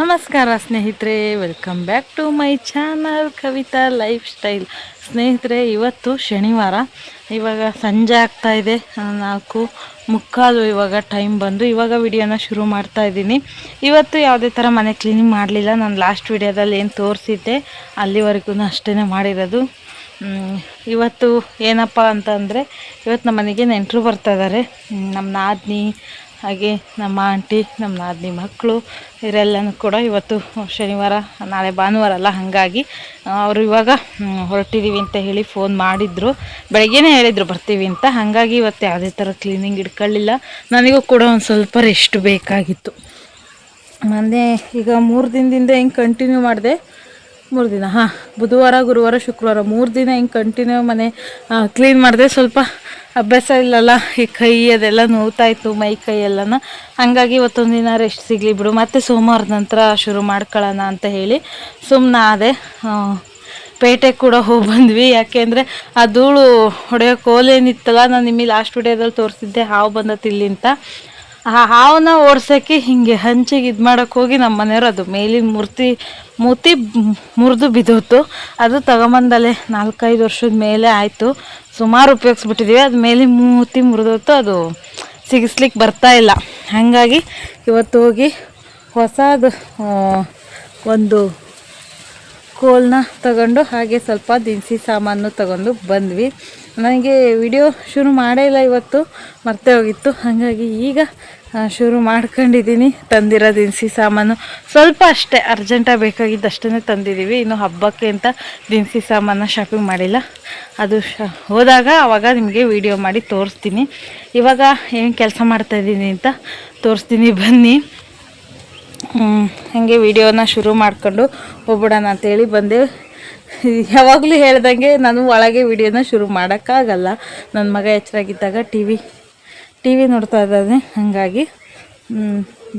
ನಮಸ್ಕಾರ ಸ್ನೇಹಿತರೆ welcome back to my channel Kavitha lifestyle ಸ್ನೇಹಿತರೆ, ಇವತ್ತು ಶನಿವಾರ, ಇವಾಗ ಸಂಜೆ ಆಗ್ತಾ ಇದೆ. ನಾಲ್ಕು ಮುಕ್ಕಾಲು ಇವಾಗ ಟೈಮ್ ಬಂದು ಇವಾಗ ವಿಡಿಯೋನ ಶುರು ಮಾಡ್ತಾ ಇದ್ದೀನಿ. ಇವತ್ತು ಯಾವುದೇ ಥರ ಮನೆ ಕ್ಲೀನಿಂಗ್ ಮಾಡಲಿಲ್ಲ. ನಾನು ಲಾಸ್ಟ್ ವಿಡಿಯೋದಲ್ಲಿ ಏನು ತೋರಿಸಿದ್ದೆ, ಅಲ್ಲಿವರೆಗೂ ಅಷ್ಟೇ ಮಾಡಿರೋದು. ಇವತ್ತು ಏನಪ್ಪ ಅಂತಂದರೆ ಇವತ್ತು ನಮ್ಮ ಮನೆಗೆ ನೆಂಟರು ಬರ್ತಾ ಇದ್ದಾರೆ ನಮ್ಮ ನಾದಿನಿ ಹಾಗೆ ನಮ್ಮ ಆಂಟಿ, ನಮ್ಮ ನಾದಿನಿ ಮಕ್ಕಳು, ಇವರೆಲ್ಲನೂ ಕೂಡ ಇವತ್ತು ಶನಿವಾರ, ನಾಳೆ ಭಾನುವಾರ ಅಲ್ಲ, ಹಾಗಾಗಿ ಅವರು ಇವಾಗ ಹೊರಟಿದ್ದೀವಿ ಅಂತ ಹೇಳಿ ಫೋನ್ ಮಾಡಿದರು. ಬೆಳಗ್ಗೆನೇ ಹೇಳಿದರು ಬರ್ತೀವಿ ಅಂತ. ಹಾಗಾಗಿ ಇವತ್ತು ಯಾವುದೇ ಥರ ಕ್ಲೀನಿಂಗ್ ಇಟ್ಕೊಳ್ಳಿಲ್ಲ. ನನಗೂ ಕೂಡ ಒಂದು ಸ್ವಲ್ಪ ರೆಸ್ಟ್ ಬೇಕಾಗಿತ್ತು. ಮೊನ್ನೆ ಈಗ ಮೂರು ದಿನದಿಂದ ಹೆಂಗೆ ಕಂಟಿನ್ಯೂ ಮಾಡಿದೆ. ಮೂರು ದಿನ, ಹಾಂ. ಬುಧವಾರ, ಗುರುವಾರ, ಶುಕ್ರವಾರ ಮೂರು ದಿನ ಹಿಂಗೆ ಕಂಟಿನ್ಯೂ ಮನೆ ಕ್ಲೀನ್ ಮಾಡಿದೆ ಸ್ವಲ್ಪ ಅಭ್ಯಾಸ ಇಲ್ಲಲ್ಲ, ಈ ಕೈ ಅದೆಲ್ಲ ನೋವ್ತಾಯಿತ್ತು ಮೈ ಕೈ ಎಲ್ಲನ. ಹಾಗಾಗಿ ಇವತ್ತೊಂದು ದಿನ ರೆಸ್ಟ್ ಸಿಗಲಿ ಬಿಡು. ಮತ್ತೆ ಸೋಮವಾರದ ನಂತರ ಶುರು ಮಾಡ್ಕೊಳ್ಳೋಣ ಅಂತ ಹೇಳಿ ಸುಮ್ಮನೆ ಆದೆ. ಪೇಟೆಗೆ ಕೂಡ ಹೋಗಿ ಬಂದ್ವಿ. ಯಾಕೆಂದರೆ ಆ ಧೂಳು ಹೊಡೆಯೋ ಕೋಲೇನಿತ್ತಲ್ಲ ನಾನು ನಿಮಗೆ ಲಾಸ್ಟ್ ವಿಡಿಯೋದಲ್ಲಿ ತೋರಿಸಿದ್ದೆ, ಹಾವು ಬಂದತ್ತು ಅಂತ. ಆ ಹಾವನ್ನ ಓಡ್ಸೋಕ್ಕೆ ಹಿಂಗೆ ಹಂಚಿಗೆ ಇದು ಮಾಡೋಕ್ಕೆ ಹೋಗಿ ನಮ್ಮ ಮನೆಯವರು ಅದು ಮೇಲಿನ ಮೂರ್ತಿ, ಮೂತಿ ಮುರಿದು ಬಿದ್ದೋತು ಅದು ತಗೊಂಬಂದಲ್ಲೇ ನಾಲ್ಕೈದು ವರ್ಷದ ಮೇಲೆ ಆಯಿತು. ಸುಮಾರು ಉಪಯೋಗಿಸ್ಬಿಟ್ಟಿದ್ದೀವಿ ಅದು ಮೇಲಿನ ಮೂತಿ ಮುರಿದೋತು ಅದು ಸಿಗಿಸ್ಲಿಕ್ಕೆ ಬರ್ತಾ ಇಲ್ಲ. ಹಾಗಾಗಿ ಇವತ್ತು ಹೋಗಿ ಹೊಸದು ಒಂದು ಕೋಲ್ನ ತಗೊಂಡು ಹಾಗೆ ಸ್ವಲ್ಪ ದಿನಸಿ ಸಾಮಾನು ತಗೊಂಡು ಬಂದ್ವಿ. ನನಗೆ ವಿಡಿಯೋ ಶುರು ಮಾಡೇ ಇಲ್ಲ ಇವತ್ತು ಮರ್ತೇ ಹೋಗಿತ್ತು. ಹಾಗಾಗಿ ಈಗ ಶುರು ಮಾಡ್ಕೊಂಡಿದ್ದೀನಿ. ತಂದಿರೋ ದಿನಸಿ ಸಾಮಾನು. ಸ್ವಲ್ಪ ಅಷ್ಟೇ ಅರ್ಜೆಂಟಾಗಿ ಬೇಕಾಗಿದ್ದು ಅಷ್ಟೇ ತಂದಿದ್ದೀವಿ ಇನ್ನು ಹಬ್ಬಕ್ಕೆ ಅಂತ ದಿನಸಿ ಸಾಮಾನು ಶಾಪಿಂಗ್ ಮಾಡಿಲ್ಲ. ಅದು ಶ, ಹೋದಾಗ ಆವಾಗ ನಿಮಗೆ ವಿಡಿಯೋ ಮಾಡಿ ತೋರಿಸ್ತೀನಿ. ಇವಾಗ ಏನು ಕೆಲಸ ಮಾಡ್ತಾಯಿದ್ದೀನಿ ಅಂತ ತೋರಿಸ್ತೀನಿ. ಬನ್ನಿ. ಹಾಗೆ ವಿಡಿಯೋನ ಶುರು ಮಾಡಿಕೊಂಡು ಹೋಗ್ಬಿಡೋಣ ಅಂತೇಳಿ ಬಂದೆ. ಯಾವಾಗಲೂ ಹೇಳ್ದಂಗೆ ನಾನು ಒಳಗೆ ವಿಡಿಯೋನ ಶುರು ಮಾಡೋಕ್ಕಾಗಲ್ಲ. ನನ್ನ ಮಗ ಎಚ್ಚರಾಗಿದ್ದಾಗ ಟಿ ವಿ ಟಿ ವಿ ನೋಡ್ತಾ ಇದ್ದಾನೆ. ಹಾಗಾಗಿ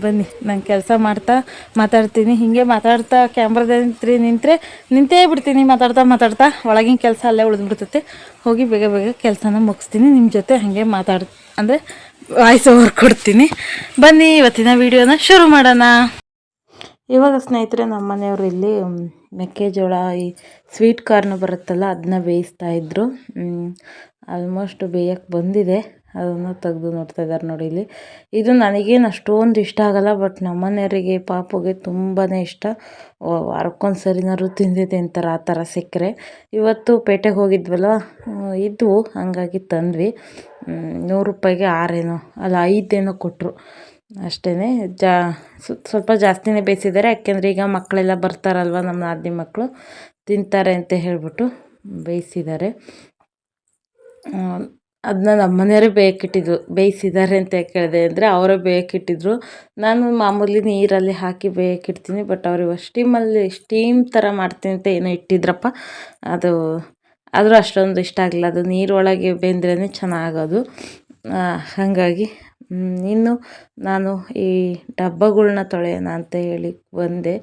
ಬನ್ನಿ, ನಾನು ಕೆಲಸ ಮಾಡ್ತಾ ಮಾತಾಡ್ತೀನಿ. ಹೀಗೆ ಮಾತಾಡ್ತಾ ಕ್ಯಾಮ್ರಾದ ನಿಂತ್ರಿ, ನಿಂತರೆ ನಿಂತೇ ಬಿಡ್ತೀನಿ. ಮಾತಾಡ್ತಾ ಮಾತಾಡ್ತಾ ಒಳಗಿನ ಕೆಲಸ ಅಲ್ಲೇ ಉಳಿದ್ಬಿಡ್ತೈತೆ. ಹೋಗಿ ಬೇಗ ಬೇಗ ಕೆಲಸನ ಮುಗಿಸ್ತೀನಿ. ನಿಮ್ಮ ಜೊತೆ ಹಾಗೆ ಮಾತಾಡ್, ಅಂದರೆ ವಾಯ್ಸ್ ಓವರ್ ಕೊಡ್ತೀನಿ. ಬನ್ನಿ, ಇವತ್ತಿನ ವಿಡಿಯೋನ ಶುರು ಮಾಡೋಣ. ಇವಾಗ ಸ್ನೇಹಿತರೆ ನಮ್ಮ ಮನೆಯವರು ಇಲ್ಲಿ ಮೆಕ್ಕೆಜೋಳ ಈ ಸ್ವೀಟ್ ಕಾರ್ನ್ ಬರುತ್ತಲ್ಲ ಅದನ್ನ ಬೇಯಿಸ್ತಾ ಇದ್ದರು ಆಲ್ಮೋಸ್ಟ್ ಬೇಯಕ್ಕೆ ಬಂದಿದೆ. ಅದನ್ನು ತೆಗೆದು ನೋಡ್ತಾ ಇದ್ದಾರೆ ನೋಡಿ ಇಲ್ಲಿ. ಇದು ನನಗೇನು ಅಷ್ಟೊಂದು ಇಷ್ಟ ಆಗಲ್ಲ ಬಟ್ ನಮ್ಮ ಮನೆಯವರಿಗೆ ಪಾಪುಗೆ ತುಂಬಾ ಇಷ್ಟ. ವಾರಕ್ಕೊಂದು ಸರಿನಾದ್ರು ತಿಂದಿದೆ ಅಂತಾರೆ ಆ ಥರ ಸಿಕ್ಕರೆ. ಇವತ್ತು ಪೇಟೆಗೆ ಹೋಗಿದ್ವಲ್ಲ ಇದ್ವು, ಹಾಗಾಗಿ ತಂದ್ವಿ. ನೂರು ರೂಪಾಯಿಗೆ ಆರೇನೋ, ಅಲ್ಲ ಐದೇನೋ ಕೊಟ್ಟರು ಅಷ್ಟೇ ಜಾ ಸ್ವ- ಸ್ವಲ್ಪ ಜಾಸ್ತಿನೇ ಬೇಯಿಸಿದ್ದಾರೆ ಯಾಕೆಂದರೆ ಈಗ ಮಕ್ಕಳೆಲ್ಲ ಬರ್ತಾರಲ್ವ ನಮ್ಮ ನಾದಿನಿ ಮಕ್ಕಳು ತಿಂತಾರೆ ಅಂತ ಹೇಳಿಬಿಟ್ಟು ಬೇಯಿಸಿದ್ದಾರೆ. ಅದನ್ನ ನಮ್ಮ ಮನೆಯವರೇ ಬೇಯಕ್ಕಿಟ್ಟಿದ್ರು ಬೇಯಿಸಿದ್ದಾರೆ ಅಂತ ಕೇಳಿದೆ ಅಂದರೆ ಅವರೇ ಬೇಯಕ್ಕಿಟ್ಟಿದ್ರು ನಾನು ಮಾಮೂಲಿ ನೀರಲ್ಲಿ ಹಾಕಿ ಬೇಯಕ್ಕಿಡ್ತೀನಿ ಬಟ್ ಅವ್ರು ಇವಾಗ ಸ್ಟೀಮಲ್ಲಿ ಸ್ಟೀಮ್ ಥರ ಮಾಡ್ತೀನಿ ಅಂತ ಏನೋ ಇಟ್ಟಿದ್ರಪ್ಪ. ಅದು, ಆದರೂ ಅಷ್ಟೊಂದು ಇಷ್ಟ ಆಗಲಿಲ್ಲ. ಅದು ನೀರೊಳಗೆ ಬೆಂದ್ರೇ ಚೆನ್ನಾಗೋದು. ಹಾಗಾಗಿ ಇನ್ನು ನಾನು ಈ ಡಬ್ಬಗಳನ್ನ ತೊಳೆಯೋಣ ಅಂತ ಹೇಳಿ ಬಂದೆ.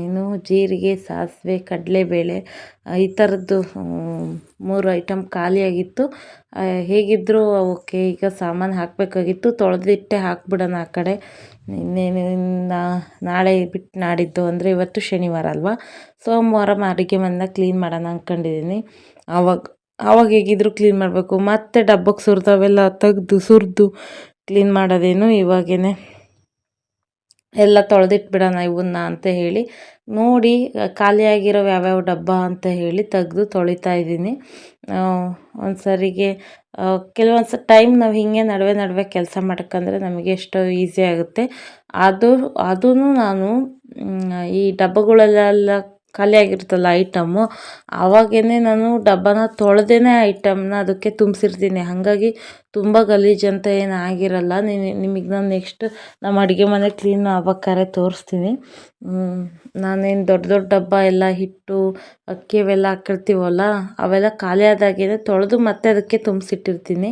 ಏನು ಜೀರಿಗೆ, ಸಾಸಿವೆ, ಕಡಲೆಬೇಳೆ ಈ ಥರದ್ದು ಮೂರು ಐಟಮ್ ಖಾಲಿಯಾಗಿತ್ತು. ಹೇಗಿದ್ದರೂ ಓಕೆ ಈಗ ಸಾಮಾನು ಹಾಕಬೇಕಾಗಿತ್ತು. ತೊಳೆದಿಟ್ಟೆ ಹಾಕ್ಬಿಡೋಣ ಆ ಕಡೆ. ಇನ್ನೇನು ನಾಳೆ ಬಿಟ್ಟು ನಾಡಿದ್ದು ಅಂದರೆ ಇವತ್ತು ಶನಿವಾರ ಅಲ್ವಾ? ಸೋಮವಾರ ಅಡುಗೆ ಮನೆನ ಕ್ಲೀನ್ ಮಾಡೋಣ ಅಂದ್ಕೊಂಡಿದ್ದೀನಿ ಆವಾಗ ಆವಾಗ ಹೇಗಿದ್ರು ಕ್ಲೀನ್ ಮಾಡಬೇಕು. ಮತ್ತೆ ಡಬ್ಬಕ್ಕೆ ಸುರಿದವೆಲ್ಲ ತೆಗ್ದು, ಸುರಿದು ಕ್ಲೀನ್ ಮಾಡೋದೇನು ಇವಾಗೇನೆ. ಎಲ್ಲ ತೊಳೆದಿಟ್ಬಿಡೋಣ ಇವನ್ನ ಅಂತ ಹೇಳಿ. ನೋಡಿ, ಖಾಲಿಯಾಗಿರೋ ಯಾವ್ಯಾವ ಡಬ್ಬ ಅಂತ ಹೇಳಿ ತೆಗೆದು ತೊಳಿತಾ ಇದ್ದೀನಿ. ಒಂದು ಸರಿಗೆ ಕೆಲವೊಂದು ಟೈಮ್ ನಾವು ಹೀಗೆ ನಡುವೆ ನಡುವೆ ಕೆಲಸ ಮಾಡೋಕ್ಕಂದ್ರೆ ನಮಗೆ ಎಷ್ಟೋ ಈಸಿ ಆಗುತ್ತೆ. ಅದು ಅದೂ ನಾನು ಈ ಡಬ್ಬಗಳೆಲ್ಲ ಖಾಲಿಯಾಗಿರುತ್ತಲ್ಲ ಐಟಮ್ಮು ಆವಾಗೇನೆ ನಾನು ಡಬ್ಬನ ತೊಳೆದೇನೆ ಐಟಮ್ನ ಅದಕ್ಕೆ ತುಂಬಿಸಿರ್ತೀನಿ. ಹಾಗಾಗಿ ತುಂಬ ಗಲೀಜು ಅಂತ ಏನು ಆಗಿರಲ್ಲ. ನಿಮಗೆ ನಾನು ನೆಕ್ಸ್ಟ್ ನಮ್ಮ ಅಡುಗೆ ಮನೆ ಕ್ಲೀನ್ ಆಗ್ಬೇಕಾದ್ರೆ ತೋರಿಸ್ತೀನಿ. ನಾನೇನು ದೊಡ್ಡ ದೊಡ್ಡ ಡಬ್ಬ ಎಲ್ಲ ಹಿಟ್ಟು, ಅಕ್ಕಿ ಅವೆಲ್ಲ ಹಾಕಿರ್ತೀವಲ್ಲ, ಅವೆಲ್ಲ ಖಾಲಿ ಆದಾಗೇನೆ ತೊಳೆದು ಮತ್ತೆ ಅದಕ್ಕೆ ತುಂಬಿಸಿಟ್ಟಿರ್ತೀನಿ.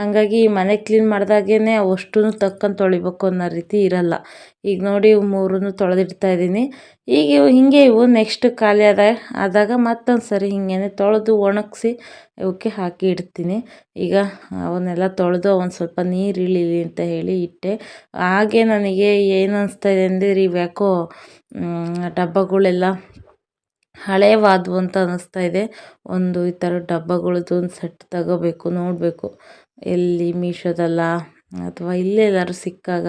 ಹಾಗಾಗಿ ಈ ಮನೆ ಕ್ಲೀನ್ ಮಾಡಿದಾಗೇ ಅವಷ್ಟೂ ತಕ್ಕಂತ ತೊಳಿಬೇಕು ಅನ್ನೋ ರೀತಿ ಇರಲ್ಲ. ಈಗ ನೋಡಿ ಮೂರನ್ನು ತೊಳೆದಿಡ್ತಾ ಇದ್ದೀನಿ ಈಗ ಇವು ಹೀಗೆ ಇವು ನೆಕ್ಸ್ಟ್ ಖಾಲಿ ಆದ, ಆದಾಗ ಮತ್ತೊಂದು ಸರಿ ಹಿಂಗೇನೆ ತೊಳೆದು ಒಣಗಿಸಿ ಇವಕ್ಕೆ ಹಾಕಿ ಇಡ್ತೀನಿ. ಈಗ ಅವನ್ನೆಲ್ಲ ತೊಳೆದು ಒಂದು ಸ್ವಲ್ಪ ನೀರು ಇಳೀಲಿ ಅಂತ ಹೇಳಿ ಇಟ್ಟೆ. ಹಾಗೆ ನನಗೆ ಏನು ಅನಿಸ್ತಾ ಇದೆ ಅಂದರೆ ಇವ್ಯಾಕೋ ಡಬ್ಬಗಳೆಲ್ಲ ಹಳೇವಾದವು ಅಂತ ಅನ್ನಿಸ್ತಾ ಇದೆ. ಒಂದು ಈ ಥರ ಡಬ್ಬಗಳದ್ದು ಒಂದು ಸೆಟ್ ತಗೋಬೇಕು, ನೋಡಬೇಕು. ಎಲ್ಲಿ ಮೀಶೋದಲ್ಲ ಅಥವಾ ಇಲ್ಲೇ ಸಿಕ್ಕಾಗ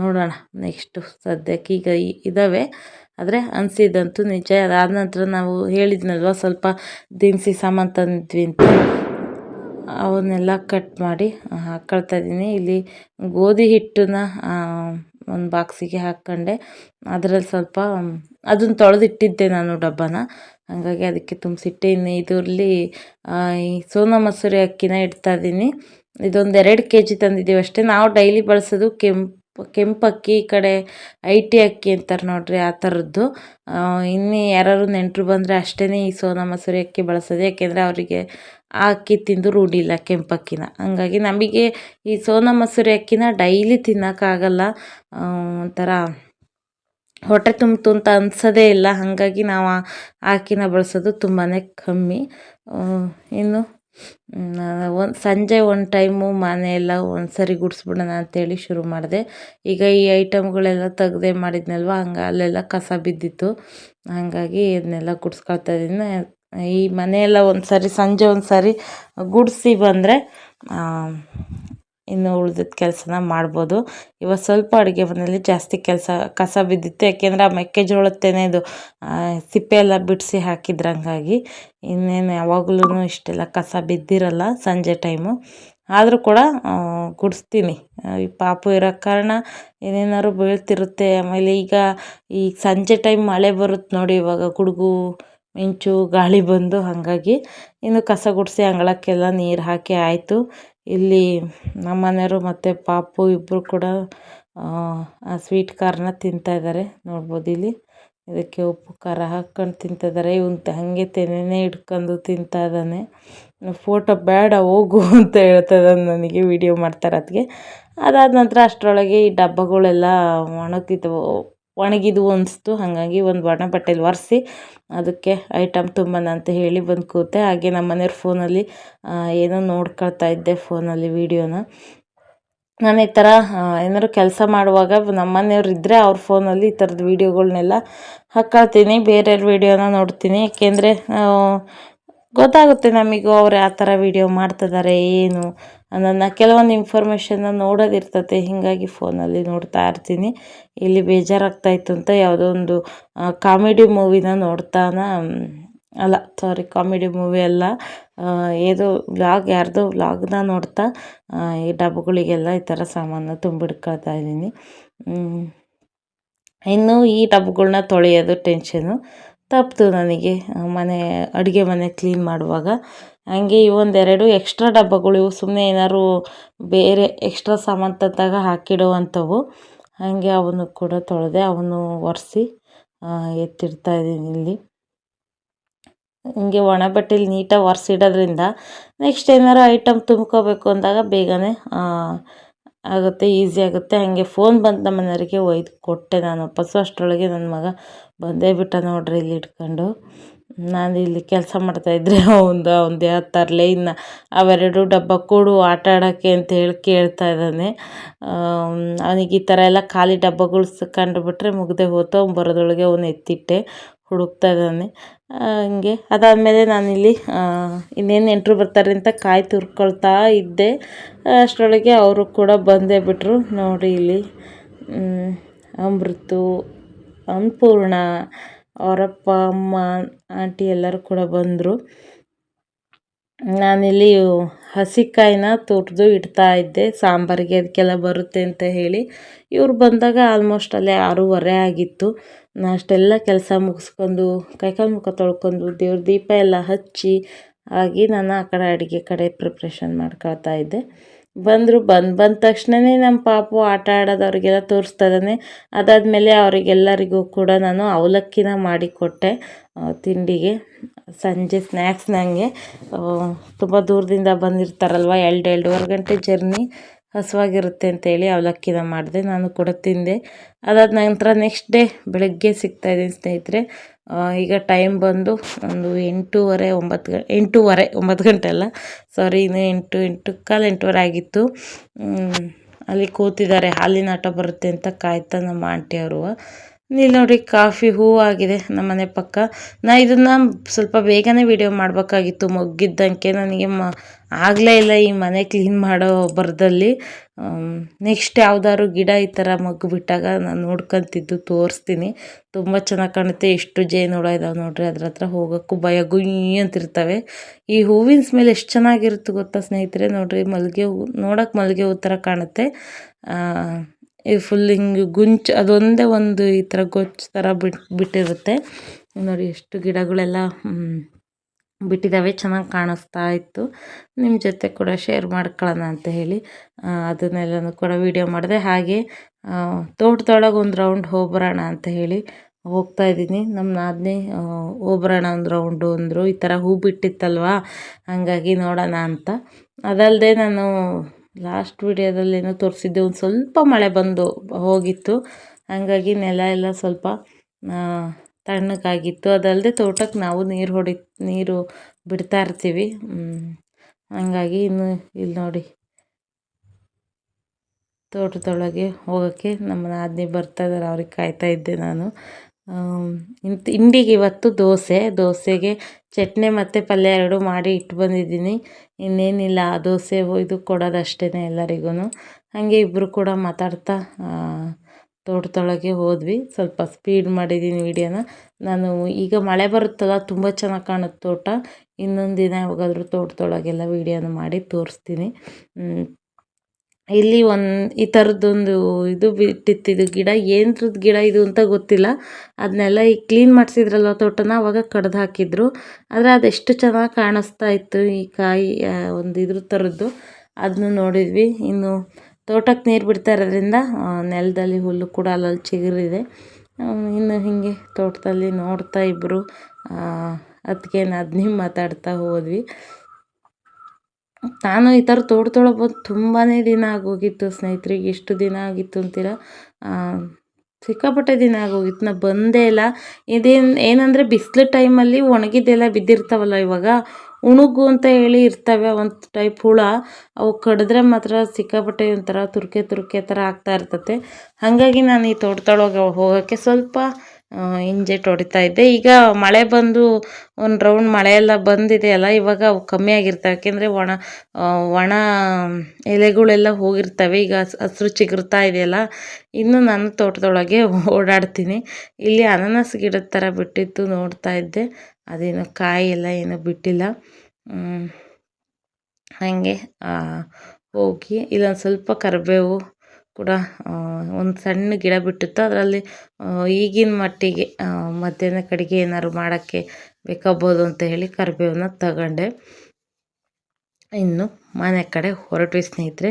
ನೋಡೋಣ. ನೆಕ್ಸ್ಟು ಸದ್ಯಕ್ಕೆ ಈಗ ಇದ್ದಾವೆ ಆದರೆ ಅನಿಸಿದ್ದಂತೂ ನಿಜ. ಅದಾದ ನಂತರ ನಾವು ಹೇಳಿದ್ನಲ್ವ, ಸ್ವಲ್ಪ ದಿನಸಿ ಸಾಮಾನು ತಂದಿದ್ವಿ ಅಂತ. ಅವನ್ನೆಲ್ಲ ಕಟ್ ಮಾಡಿ ಹಾಕ್ಕೊಳ್ತಾ ಇದ್ದೀನಿ. ಇಲ್ಲಿ ಗೋಧಿ ಹಿಟ್ಟನ್ನ ಒಂದು ಬಾಕ್ಸಿಗೆ ಹಾಕ್ಕೊಂಡೆ. ಅದರಲ್ಲಿ ಸ್ವಲ್ಪ, ಅದನ್ನು ತೊಳೆದಿಟ್ಟಿದ್ದೆ ನಾನು ಡಬ್ಬನ. ಹಾಗಾಗಿ ಅದಕ್ಕೆ ತುಂಬಿಸಿಟ್ಟೆ. ಇನ್ನು ಇದರಲ್ಲಿ ಈ ಸೋನಾ ಮಸೂರಿ ಅಕ್ಕಿನ ಇಡ್ತಾ ಇದ್ದೀನಿ. ಇದೊಂದು ಎರಡು ಕೆ ಜಿ ತಂದಿದ್ದೀವಿ ಅಷ್ಟೇ. ನಾವು ಡೈಲಿ ಬಳಸೋದು ಕೆಂಪು ಕೆಂಪು ಅಕ್ಕಿ ಈ ಕಡೆ ಐಟಿ ಅಕ್ಕಿ ಅಂತಾರೆ ನೋಡಿರಿ ಆ ಥರದ್ದು. ಇನ್ನು ಯಾರಾದ್ರು ನೆಂಟರು ಬಂದರೆ ಅಷ್ಟೇ ಈ ಸೋನಾ ಮಸೂರಿ ಅಕ್ಕಿ ಬಳಸೋದು. ಯಾಕೆಂದರೆ ಅವರಿಗೆ ಆ ಅಕ್ಕಿ ತಿಂದು ರೂಢಿಲ್ಲ ಕೆಂಪಕ್ಕಿನ. ಹಂಗಾಗಿ ನಮಗೆ ಈ ಸೋನಾ ಮಸೂರಿ ಅಕ್ಕಿನ ಡೈಲಿ ತಿನ್ನೋಕ್ಕಾಗಲ್ಲ. ಒಂಥರ ಹೊಟ್ಟೆ ತುಂಬಿತು ಅಂತ ಅನ್ಸೋದೇ ಇಲ್ಲ. ಹಾಗಾಗಿ ನಾವು ಆ ಅಕ್ಕಿನ ಬಳಸೋದು ತುಂಬಾ ಕಮ್ಮಿ. ಇನ್ನು ಒಂದು ಸಂಜೆ ಒಂದು ಟೈಮು ಮನೆಯೆಲ್ಲ ಒಂದು ಸರಿ ಗುಡಿಸ್ಬಿಡೋಣ ಅಂತೇಳಿ ಶುರು ಮಾಡಿದೆ. ಈಗ ಈ ಐಟಮ್ಗಳೆಲ್ಲ ತೆಗ್ದೆ ಮಾಡಿದ್ನಲ್ವ, ಹಂಗೆ ಅಲ್ಲೆಲ್ಲ ಕಸ ಬಿದ್ದಿತ್ತು. ಹಾಗಾಗಿ ಇದನ್ನೆಲ್ಲ ಗುಡಿಸ್ಕೊಳ್ತಾ ಇದ್ದೀನಿ. ಈ ಮನೆಯೆಲ್ಲ ಒಂದು ಸರಿ ಸಂಜೆ ಒಂದು ಸರಿ ಗುಡಿಸಿ ಬಂದರೆ ಇನ್ನು ಉಳ್ದಿದ್ದ ಕೆಲಸನ ಮಾಡ್ಬೋದು. ಇವಾಗ ಸ್ವಲ್ಪ ಅಡುಗೆ ಮನೆಯಲ್ಲಿ ಜಾಸ್ತಿ ಕೆಲಸ, ಕಸ ಬಿದ್ದಿತ್ತು. ಯಾಕೆಂದರೆ ಆ ಮೆಕ್ಕೆಜೋಳದ ತೆನೆದು ಸಿಪ್ಪೆ ಎಲ್ಲ ಬಿಡಿಸಿ ಹಾಕಿದ್ರಂಗಾಗಿ ಇನ್ನೇನು ಯಾವಾಗಲೂ ಇಷ್ಟೆಲ್ಲ ಕಸ ಬಿದ್ದಿರಲ್ಲ ಸಂಜೆ ಟೈಮು. ಆದರೂ ಕೂಡ ಗುಡಿಸ್ತೀನಿ. ಈ ಪಾಪು ಇರೋ ಕಾರಣ ಏನೇನಾದ್ರು ಬೀಳ್ತಿರುತ್ತೆ. ಆಮೇಲೆ ಈಗ, ಈ ಸಂಜೆ ಟೈಮ್ ಮಳೆ ಬರುತ್ತೆ ನೋಡಿ ಇವಾಗ ಗುಡುಗು, ಮಿಂಚು, ಗಾಳಿ ಬಂದು ಹಾಗಾಗಿ ಇನ್ನು ಕಸ ಗುಡಿಸಿ ಅಂಗಳಕ್ಕೆಲ್ಲ ನೀರು ಹಾಕಿ ಆಯಿತು. ಇಲ್ಲಿ ನಮ್ಮ ಮನೆಯವರು ಮತ್ತು ಪಾಪು ಇಬ್ಬರು ಕೂಡ, ಆ ಸ್ವೀಟ್ ಕಾರ್ನ ತಿಂತಾಯಿದ್ದಾರೆ ನೋಡ್ಬೋದು ಇಲ್ಲಿ. ಇದಕ್ಕೆ ಉಪ್ಪು, ಖಾರ ಹಾಕ್ಕೊಂಡು ತಿಂತಿದ್ದಾರೆ ಇವನು ಹಾಗೆ ತೆನೆನೇ ಹಿಡ್ಕೊಂಡು ತಿಂತಾ ಇದ್ದಾನೆ. ಫೋಟೋ ಬೇಡ, ಹೋಗು ಅಂತ ಹೇಳ್ತಾ ಇದ್ದಾನೆ ನನಗೆ. ವಿಡಿಯೋ ಮಾಡ್ತಾರೆ ಅದಕ್ಕೆ ಅದಾದ ನಂತರ ಅಷ್ಟರೊಳಗೆ ಈ ಡಬ್ಬಗಳೆಲ್ಲ ಒಣಗಿದ್ವು ಒಣಗಿದ್ವು ಅನಿಸ್ತು ಹಾಗಾಗಿ ಒಂದು ಒಣ ಬಟ್ಟೆಲಿ ಒರೆಸಿ ಅದಕ್ಕೆ ಐಟಮ್ ತುಂಬೋಣ ಅಂತ ಹೇಳಿ ಬಂದು ಕೂತೆ. ಹಾಗೆ ನಮ್ಮ ಮನೆಯವ್ರ ಫೋನಲ್ಲಿ ಏನೋ ನೋಡ್ಕೊಳ್ತಾ ಇದ್ದೆ ಫೋನಲ್ಲಿ ವೀಡಿಯೋನ. ನಾನು ಈ ಥರ ಏನಾದ್ರು ಕೆಲಸ ಮಾಡುವಾಗ ನಮ್ಮ ಮನೆಯವ್ರು ಇದ್ದರೆ ಅವ್ರ ಫೋನಲ್ಲಿ ಈ ಥರದ ವೀಡಿಯೋಗಳನ್ನೆಲ್ಲ ಹಾಕ್ಕೊಳ್ತೀನಿ ಬೇರೆಯವ್ರ ವೀಡಿಯೋನ ನೋಡ್ತೀನಿ. ಏಕೆಂದರೆ ಗೊತ್ತಾಗುತ್ತೆ ನಮಗೂ ಅವ್ರು ಯಾವ ಥರ ವೀಡಿಯೋ ಮಾಡ್ತಿದ್ದಾರೆ, ಏನು ನನ್ನ ಕೆಲವೊಂದು ಇನ್ಫಾರ್ಮೇಷನ್ನ ನೋಡೋದಿರ್ತತೆ, ಹೀಗಾಗಿ ಫೋನಲ್ಲಿ ನೋಡ್ತಾ ಇರ್ತೀನಿ. ಇಲ್ಲಿ ಬೇಜಾರಾಗ್ತಾಯಿತ್ತು ಅಂತ ಯಾವುದೋ ಒಂದು ಕಾಮಿಡಿ ಮೂವಿನ ನೋಡ್ತಾನ ಅಲ್ಲ ಸಾರಿ ಕಾಮಿಡಿ ಮೂವಿ ಅಲ್ಲ ಏದೋ ವ್ಲಾಗ್ ಯಾರ್ದೋ ವ್ಲಾಗ್ನ ನೋಡ್ತಾ ಈ ಡಬ್ಬಗಳಿಗೆಲ್ಲ ಈ ಥರ ಸಾಮಾನು ತುಂಬಿಡ್ಕೊಳ್ತಾ ಇದ್ದೀನಿ. ಇನ್ನು ಈ ಡಬ್ಬಗಳನ್ನ ತೊಳೆಯೋದು ಟೆನ್ಷನು ತಪ್ಪಿತು ನನಗೆ ಮನೆ, ಅಡುಗೆ ಮನೆ ಕ್ಲೀನ್ ಮಾಡುವಾಗ. ಹಾಗೆ ಒಂದೆರಡು ಎಕ್ಸ್ಟ್ರಾ ಡಬ್ಬಗಳು, ಇವು ಸುಮ್ಮನೆ ಏನಾದ್ರು ಬೇರೆ ಎಕ್ಸ್ಟ್ರಾ ಸಾಮಾನು ತಂದಾಗ ಹಾಕಿಡುವಂಥವು. ಹಾಗೆ ಅವನ್ನು ಕೂಡ ತೊಳೆದೆ ಅವನ್ನು ಒರೆಸಿ ಎತ್ತಿಡ್ತಾ ಇದ್ದೀನಿ ಇಲ್ಲಿ. ಹಿಂಗೆ ಒಣ ಬಟ್ಟೆಲಿ ನೀಟಾಗಿ ಒರೆಸಿಡೋದ್ರಿಂದ ನೆಕ್ಸ್ಟ್ ಏನಾರು ಐಟಮ್ ತುಂಬ್ಕೋಬೇಕು ಅಂದಾಗ ಬೇಗನೆ ಆಗುತ್ತೆ ಈಸಿ ಆಗುತ್ತೆ. ಹಾಗೆ ಫೋನ್ ಬಂದು ನಮ್ಮ ಮನೆಯವರಿಗೆ ಒಯ್ದು ಕೊಟ್ಟೆ ನಾನು ವಾಪಸ್ಸು ಅಷ್ಟರೊಳಗೆ ನನ್ನ ಮಗ. ಬಂದೇ ಬಿಟ್ಟ ನೋಡಿರಿ ಇಲ್ಲಿ ಇಟ್ಕೊಂಡು. ನಾನು ಇಲ್ಲಿ ಕೆಲಸ ಮಾಡ್ತಾಯಿದ್ರೆ ಅವಂದು ಅವ್ನ್ದು ಯಾವ ತರಲೆ, ಇನ್ನು ಅವೆರಡು ಡಬ್ಬ ಕೊಡು ಆಟ ಆಡೋಕ್ಕೆ ಅಂತ ಹೇಳಿ ಕೇಳ್ತಾ ಇದ್ದಾನೆ. ಅವನಿಗೆ ಈ ಥರ ಎಲ್ಲ ಖಾಲಿ ಡಬ್ಬಗಳು ಕಂಡುಬಿಟ್ರೆ ಮುಗ್ದೆ ಹೋಯ್ತು ಅವ್ನು ಬರೋದ್ರೊಳಗೆ ಅವನು ಎತ್ತಿಟ್ಟೆ, ಹುಡುಕ್ತಾ ಇದ್ದಾನೆ. ಹಂಗೆ. ಅದಾದಮೇಲೆ ನಾನಿಲ್ಲಿ ಇನ್ನೇನು ನೆಂಟರು ಬರ್ತಾರೆ ಅಂತ ಕಾಯಿ ತುರ್ಕೊಳ್ತಾ ಇದ್ದೆ. ಅಷ್ಟರೊಳಗೆ ಅವರು ಕೂಡ ಬಂದೇ ಬಿಟ್ಟರು ನೋಡಿ ಇಲ್ಲಿ ಅಮೃತು ಅನ್ನಪೂರ್ಣ, ಅವರಪ್ಪ, ಅಮ್ಮ, ಆಂಟಿ ಎಲ್ಲರೂ ಕೂಡ ಬಂದರು. ನಾನಿಲ್ಲಿ ಹಸಿಕಾಯಿನ ತುರಿದು ಇಡ್ತಾ ಇದ್ದೆ. ಸಾಂಬಾರಿಗೆ ಅದಕ್ಕೆಲ್ಲ ಬರುತ್ತೆ ಅಂತ ಹೇಳಿ. ಇವ್ರು ಬಂದಾಗ ಆಲ್ಮೋಸ್ಟ್ ಅಲ್ಲೇ ಆರೂವರೆ ಆಗಿತ್ತು. ನಾ ಅಷ್ಟೆಲ್ಲ ಕೆಲಸ ಮುಗಿಸ್ಕೊಂಡು, ಕೈಕಾಲು ಮುಖ ತೊಳ್ಕೊಂಡು ದೇವ್ರ ದೀಪ ಎಲ್ಲ ಹಚ್ಚಿ, ಆಗಿ ನಾನು ಆ ಕಡೆ ಅಡುಗೆ ಕಡೆ ಪ್ರಿಪ್ರೇಷನ್ ಮಾಡ್ಕೊಳ್ತಾ ಇದ್ದೆ. ಬಂದರು ಬಂದು, ಬಂದ ತಕ್ಷಣನೇ ನಮ್ಮ ಪಾಪು ಆಟ ಆಡೋದು ಅವರಿಗೆಲ್ಲ ತೋರಿಸ್ತಾ ಇದ್ದಾನೆ ಅದಾದಮೇಲೆ ಅವರಿಗೆಲ್ಲರಿಗೂ ಕೂಡ ನಾನು ಅವಲಕ್ಕಿನ ಮಾಡಿಕೊಟ್ಟೆ ತಿಂಡಿಗೆ. ಸಂಜೆ ಸ್ನ್ಯಾಕ್ಸ್ ನನಗೆ ತುಂಬ ದೂರದಿಂದ ಬಂದಿರ್ತಾರಲ್ವ ಎರಡು ಎರಡೂವರೆ ಗಂಟೆ ಜರ್ನಿ ಹಸುವಾಗಿರುತ್ತೆ ಅಂತೇಳಿ ಅವಲಕ್ಕಿನ ಮಾಡಿದೆ, ನಾನು ಕೂಡ ತಿಂದೆ. ಅದಾದ ನಂತರ ನೆಕ್ಸ್ಟ್ ಡೇ ಬೆಳಗ್ಗೆ ಸಿಗ್ತಾಯಿದ್ದೀನಿ ಸ್ನೇಹಿತರೆ. ಈಗ ಟೈಮ್ ಬಂದು ಒಂದು ಎಂಟೂವರೆ, ಒಂಬತ್ತು ಗ ಎಂಟೂವರೆ, ಒಂಬತ್ತು ಗಂಟೆ ಅಲ್ಲ. ಸಾರಿ ಇನ್ನು ಎಂಟು ಎಂಟು, ಕಾಲು ಎಂಟೂವರೆ ಆಗಿತ್ತು. ಅಲ್ಲಿ ಕೂತಿದ್ದಾರೆ. ಹಾಲಿನ ಆಟ ಬರುತ್ತೆ ಅಂತ ಕಾಯ್ತಾ ನಮ್ಮ ಆಂಟಿಯವರು ಇಲ್ಲಿ ನೋಡಿ ಕಾಫಿ ಹೂ ಆಗಿದೆ ನಮ್ಮ ಮನೆ ಪಕ್ಕ. ನಾ ಇದನ್ನ ಸ್ವಲ್ಪ ಬೇಗನೆ ವಿಡಿಯೋ ಮಾಡಬೇಕಾಗಿತ್ತು, ಮೊಗ್ಗಿದ್ದಂಗೆ. ನನಗೆ ಮ ಆಗಲೇ ಇಲ್ಲ ಈ ಮನೆ ಕ್ಲೀನ್ ಮಾಡೋ ಬರದಲ್ಲಿ. ನೆಕ್ಸ್ಟ್ ಯಾವ್ದಾದ್ರು ಗಿಡ ಈ ಥರ ಮಗ್ಗು ಬಿಟ್ಟಾಗ ನಾನು ನೋಡ್ಕೊಂತಿದ್ದು ತೋರಿಸ್ತೀನಿ. ತುಂಬ ಚೆನ್ನಾಗಿ ಕಾಣುತ್ತೆ, ಎಷ್ಟು ಜೇನುಹುಳ ಇದಾವೆ ನೋಡ್ರಿ, ಅದ್ರ ಹತ್ರ ಹೋಗೋಕ್ಕೂ ಭಯ ಗುಯ್ ಅಂತಿರ್ತವೆ. ಈ ಹೂವಿನ ಸ್ಮೆಲ್ ಎಷ್ಟು ಚೆನ್ನಾಗಿರುತ್ತೆ ಗೊತ್ತಾ ಸ್ನೇಹಿತರೆ? ನೋಡ್ರಿ ಮಲ್ಲಿಗೆ ಹೂ ನೋಡೋಕೆ ಮಲ್ಲಿಗೆ ಹೂ ಥರ ಕಾಣುತ್ತೆ. ಇದು ಫುಲ್ ಹಿಂಗೆ ಗುಂಚು ಅದೊಂದೇ ಒಂದು ಈ ಥರ ಗೊಚ್ಚು ಥರ ಬಿಟ್ಟು ಬಿಟ್ಟಿರುತ್ತೆ. ನೋಡಿ ಎಷ್ಟು ಗಿಡಗಳೆಲ್ಲ ಬಿಟ್ಟಿದ್ದಾವೆ ಚೆನ್ನಾಗಿ ಕಾಣಿಸ್ತಾ ಇತ್ತು. ನಿಮ್ಮ ಜೊತೆ ಕೂಡ ಶೇರ್ ಮಾಡ್ಕೊಳ್ಳೋಣ ಅಂತ ಹೇಳಿ. ಅದನ್ನೆಲ್ಲನೂ ಕೂಡ ವೀಡಿಯೋ ಮಾಡಿದೆ. ಹಾಗೆ ತೋಟದೊಳಗೆ ಒಂದು ರೌಂಡ್ ಹೋಗ್ಬರೋಣ ಅಂತ ಹೇಳಿ ಹೋಗ್ತಾ ಇದ್ದೀನಿ. ನಮ್ಮ ನಾದಿನಿ ಹೋಗ್ಬರೋಣ ಒಂದು ರೌಂಡು ಅಂದರು. ಈ ಥರ ಹೂ ಬಿಟ್ಟಿತ್ತಲ್ವಾ? ಹಾಗಾಗಿ ನೋಡೋಣ ಅಂತ. ಅದಲ್ಲದೆ ನಾನು ಲಾಸ್ಟ್ ವಿಡಿಯೋದಲ್ಲಿ ಏನೋ ತೋರಿಸಿದ್ದೆ, ಒಂದು ಸ್ವಲ್ಪ ಮಳೆ ಬಂದು ಹೋಗಿತ್ತು. ಹಾಗಾಗಿ ನೆಲ ಎಲ್ಲ ಸ್ವಲ್ಪ ತಣ್ಣಗಾಗಿತ್ತು. ಅದಲ್ಲದೆ ತೋಟಕ್ಕೆ ನಾವು ನೀರು ಹೊಡಿ, ನೀರು ಬಿಡ್ತಾ ಇರ್ತೀವಿ. ಹಂಗಾಗಿ ಹಾಗಾಗಿ ಇನ್ನು ಇಲ್ಲಿ ನೋಡಿ. ತೋಟದೊಳಗೆ ಹೋಗೋಕ್ಕೆ ನಮ್ಮ ನಾದಿನಿ ಬರ್ತಾ ಇದ್ದಾರೆ ಅವ್ರಿಗೆ ಕಾಯ್ತಾ ಇದ್ದೆ ನಾನು. ಇಂತ ಇಂಡಿಗೆ ಇವತ್ತು ದೋಸೆ. ದೋಸೆಗೆ ಚಟ್ನಿ ಮತ್ತು ಪಲ್ಯ ಎರಡು ಮಾಡಿ ಇಟ್ಟು ಬಂದಿದ್ದೀನಿ. ಇನ್ನೇನಿಲ್ಲ, ಆ ದೋಸೆ ಇದು ಕೊಡೋದಷ್ಟೇ ಎಲ್ಲರಿಗೂ ಹಾಗೆ ಇಬ್ಬರು ಕೂಡ ಮಾತಾಡ್ತಾ ತೋಟದೊಳಗೆ ಹೋದ್ವಿ. ಸ್ವಲ್ಪ ಸ್ಪೀಡ್ ಮಾಡಿದ್ದೀನಿ ವಿಡಿಯೋನ. ನಾನು ಈಗ ಮಳೆ ಬರುತ್ತಲ್ಲ, ತುಂಬ ಚೆನ್ನಾಗಿ ಕಾಣುತ್ತೆ ತೋಟ. ಇನ್ನೊಂದು ದಿನ ಯಾವಾಗಾದರೂ ತೋಟದೊಳಗೆಲ್ಲ ವೀಡಿಯೋನ ಮಾಡಿ ತೋರಿಸ್ತೀನಿ. ಇಲ್ಲಿ ಒಂದು ಈ ತರದೊಂದು ಇದು ಬಿಟ್ಟಿತ್ತು ಇದು ಗಿಡ ಏನ್ರದ್ ಗಿಡ ಇದು ಅಂತ ಗೊತ್ತಿಲ್ಲ. ಅದನ್ನೆಲ್ಲ ಈ ಕ್ಲೀನ್ ಮಾಡ್ಸಿದ್ರಲ್ಲ ತೋಟನ, ಅವಾಗ ಕಡ್ದು ಹಾಕಿದ್ರು. ಆದರೆ ಅದೆಷ್ಟು ಚೆನ್ನಾಗಿ ಕಾಣಿಸ್ತಾ ಇತ್ತು ಈ ಕಾಯಿ ಒಂದು ಇದ್ರ ಥರದ್ದು ಅದನ್ನು ನೋಡಿದ್ವಿ. ಇನ್ನು ತೋಟಕ್ಕೆ ನೀರು ಬಿಡ್ತಾ ಇರೋದ್ರಿಂದ ನೆಲದಲ್ಲಿ ಹುಲ್ಲು ಕೂಡ ಅಲ್ಲಲ್ಲಿ ಚಿಗುರಿದೆ. ಇನ್ನು ಹೀಗೆ ತೋಟದಲ್ಲಿ ನೋಡ್ತಾ ಇಬ್ಬರು ಅದಕ್ಕೆ ನಾದಿನಿ ಮಾತಾಡ್ತಾ ಹೋದ್ವಿ. ನಾನು ಈ ಥರ ಬಂದು ತುಂಬಾ ದಿನ ಆಗೋಗಿತ್ತು ಸ್ನೇಹಿತರಿಗೆ. ಎಷ್ಟು ದಿನ ಆಗಿತ್ತು ಅಂತೀರ? ಸಿಕ್ಕಾಪಟ್ಟೆ ದಿನ ಆಗೋಗಿತ್ತು. ನಾ ಬಂದೇ ಇಲ್ಲ. ಇದೇನು, ಏನಂದರೆ ಬಿಸಿಲು ಟೈಮಲ್ಲಿ ಒಣಗಿದ್ದೆಲ್ಲ ಬಿದ್ದಿರ್ತಾವಲ್ಲ ಇವಾಗ? ಉಣುಗು ಅಂತ ಹೇಳಿ ಇರ್ತವೆ ಒಂದು ಟೈಪ್ ಹುಳ. ಅವು ಕಡಿದ್ರೆ ಮಾತ್ರ ಸಿಕ್ಕಾಪಟ್ಟೆ ಒಂಥರ ತುರ್ಕೆ ತುರ್ಕೆ ಥರ ಆಗ್ತಾ ಇರ್ತತೆ. ಹಾಗಾಗಿ ನಾನು ಈ ತೋಟದೊಳಗೆ ಹೋಗೋಕ್ಕೆ ಸ್ವಲ್ಪ ಹಿಂಜೆಟ್ ಹೊಡಿತಾ ಇದ್ದೆ. ಈಗ ಮಳೆ ಬಂದು ಒಂದು ರೌಂಡ್ ಮಳೆ ಎಲ್ಲ ಬಂದಿದೆಯಲ್ಲ ಇವಾಗ ಅವು ಕಮ್ಮಿ ಆಗಿರ್ತವೆ. ಯಾಕೆಂದರೆ ಒಣ ಒಣ ಎಲೆಗಳೆಲ್ಲ ಹೋಗಿರ್ತವೆ. ಈಗ ಹಸಿರು ಚಿಗುರ್ತಾ ಇದೆಯಲ್ಲ ಇನ್ನು ನಾನು ತೋಟದೊಳಗೆ ಓಡಾಡ್ತೀನಿ. ಇಲ್ಲಿ ಅನಾನಸ್ ಗಿಡದ ಥರ ಬಿಟ್ಟಿತ್ತು ನೋಡ್ತಾ ಇದ್ದೆ. ಅದೇನು ಕಾಯಿ ಎಲ್ಲ ಏನೂ ಬಿಟ್ಟಿಲ್ಲ. ಹಾಗೆ ಹೋಗಿ ಇಲ್ಲೊಂದು ಸ್ವಲ್ಪ ಕರಿಬೇವು ಕೂಡ ಒಂದು ಸಣ್ಣ ಗಿಡ ಬಿಟ್ಟಿತ್ತು. ಅದರಲ್ಲಿ ಈಗಿನ ಮಟ್ಟಿಗೆ ಮಧ್ಯಾಹ್ನ ಕಡೆಗೆ ಏನಾದ್ರು ಮಾಡೋಕ್ಕೆ ಬೇಕಾಗ್ಬೋದು ಅಂತ ಹೇಳಿ ಕರಿಬೇವನ್ನ ತಗೊಂಡೆ. ಇನ್ನು ಮನೆ ಕಡೆ ಹೊರಟ್ವಿ ಸ್ನೇಹಿತರೆ.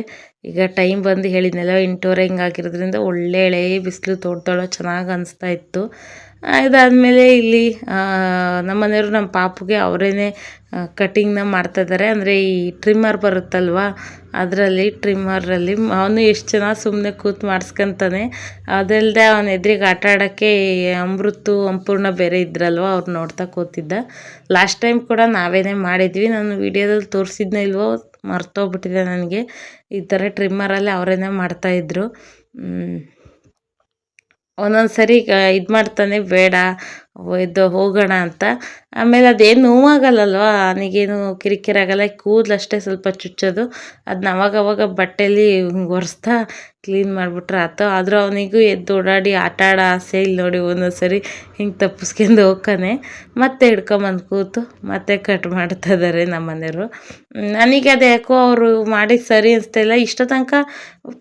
ಈಗ ಟೈಮ್ ಬಂದು ಹೇಳಿದ್ನಲ್ಲ, ಎಂಟೂವರೆ ಹಿಂಗಾಗಿರೋದ್ರಿಂದ ಒಳ್ಳೆ ಎಳೆ, ಬಿಸಿಲು, ತೋಟದೊಳಗೆ ಚೆನ್ನಾಗಿ ಅನಿಸ್ತಾ ಇತ್ತು. ಇದಾದಮೇಲೆ ಇಲ್ಲಿ ನಮ್ಮ ಮನೆಯವರು ನಮ್ಮ ಪಾಪುಗೆ ಅವರೇನೆ ಕಟಿಂಗ್ನ ಮಾಡ್ತಾಯಿದ್ದಾರೆ ಅಂದರೆ ಈ ಟ್ರಿಮ್ಮರ್ ಬರುತ್ತಲ್ವ, ಅದರಲ್ಲಿ ಟ್ರಿಮ್ಮರಲ್ಲಿ ಅವನು ಎಷ್ಟು ಚೆನ್ನಾಗಿ ಸುಮ್ಮನೆ ಕೂತು ಮಾಡಿಸ್ಕೊತಾನೆ. ಅದಲ್ಲದೆ ಅವನ ಎದುರಿಗೆ ಆಟ ಆಡೋಕ್ಕೆ ಅಮೃತು, ಅಂಪೂರ್ಣ ಬೇರೆ ಇದ್ರಲ್ವ, ಅವ್ರು ನೋಡ್ತಾ ಕೂತಿದ್ದ. ಲಾಸ್ಟ್ ಟೈಮ್ ಕೂಡ ನಾವೇನೇ ಮಾಡಿದ್ವಿ. ನಾನು ವಿಡಿಯೋದಲ್ಲಿ ತೋರಿಸಿದ್ನ ಇಲ್ವೋ, ಮರ್ತೋಗ್ಬಿಟ್ಟಿದೆ ನನಗೆ. ಈ ಥರ ಟ್ರಿಮ್ಮರಲ್ಲಿ ಅವರೇನೆ ಮಾಡ್ತಾಯಿದ್ರು ಒಂದೊಂದು ಸರಿ ಇದು ಮಾಡ್ತಾನೆ, ಬೇಡ ಇದು ಹೋಗೋಣ ಅಂತ. ಆಮೇಲೆ ಅದೇನು ನೋವಾಗಲ್ಲಲ್ವ? ಅವನಿಗೇನು ಕಿರಿಕಿರಿ ಆಗಲ್ಲ, ಕೂದಲಷ್ಟೇ ಸ್ವಲ್ಪ ಚುಚ್ಚೋದು. ಅದನ್ನ ಅವಾಗವಾಗ ಬಟ್ಟೆಯಲ್ಲಿ ಒರೆಸ್ತಾ ಕ್ಲೀನ್ ಮಾಡಿಬಿಟ್ರೆ ಆಯ್ತು ಆದರೂ ಅವನಿಗೂ ಎದ್ದು ಓಡಾಡಿ ಆಟ ಆಡೋ ಆಸೆ ಇಲ್ಲಿ ನೋಡಿ ಒಂದೊಂದು ಸರಿ ಹಿಂಗೆ ತಪ್ಪಿಸ್ಕೊಂಡು ಹೋಗ್ತಾನೆ. ಮತ್ತೆ ಹಿಡ್ಕೊಂಬಂದು ಕೂತು ಮತ್ತೆ ಕಟ್ ಮಾಡ್ತಾ ಇದ್ದಾರೆ ನಮ್ಮ ಮನೆಯವರು ನನಗೆ ಅದು ಯಾಕೋ ಅವರು ಮಾಡಿದ್ದು ಸರಿ ಅನಿಸ್ತಾ ಇಲ್ಲ. ಇಷ್ಟ ತನಕ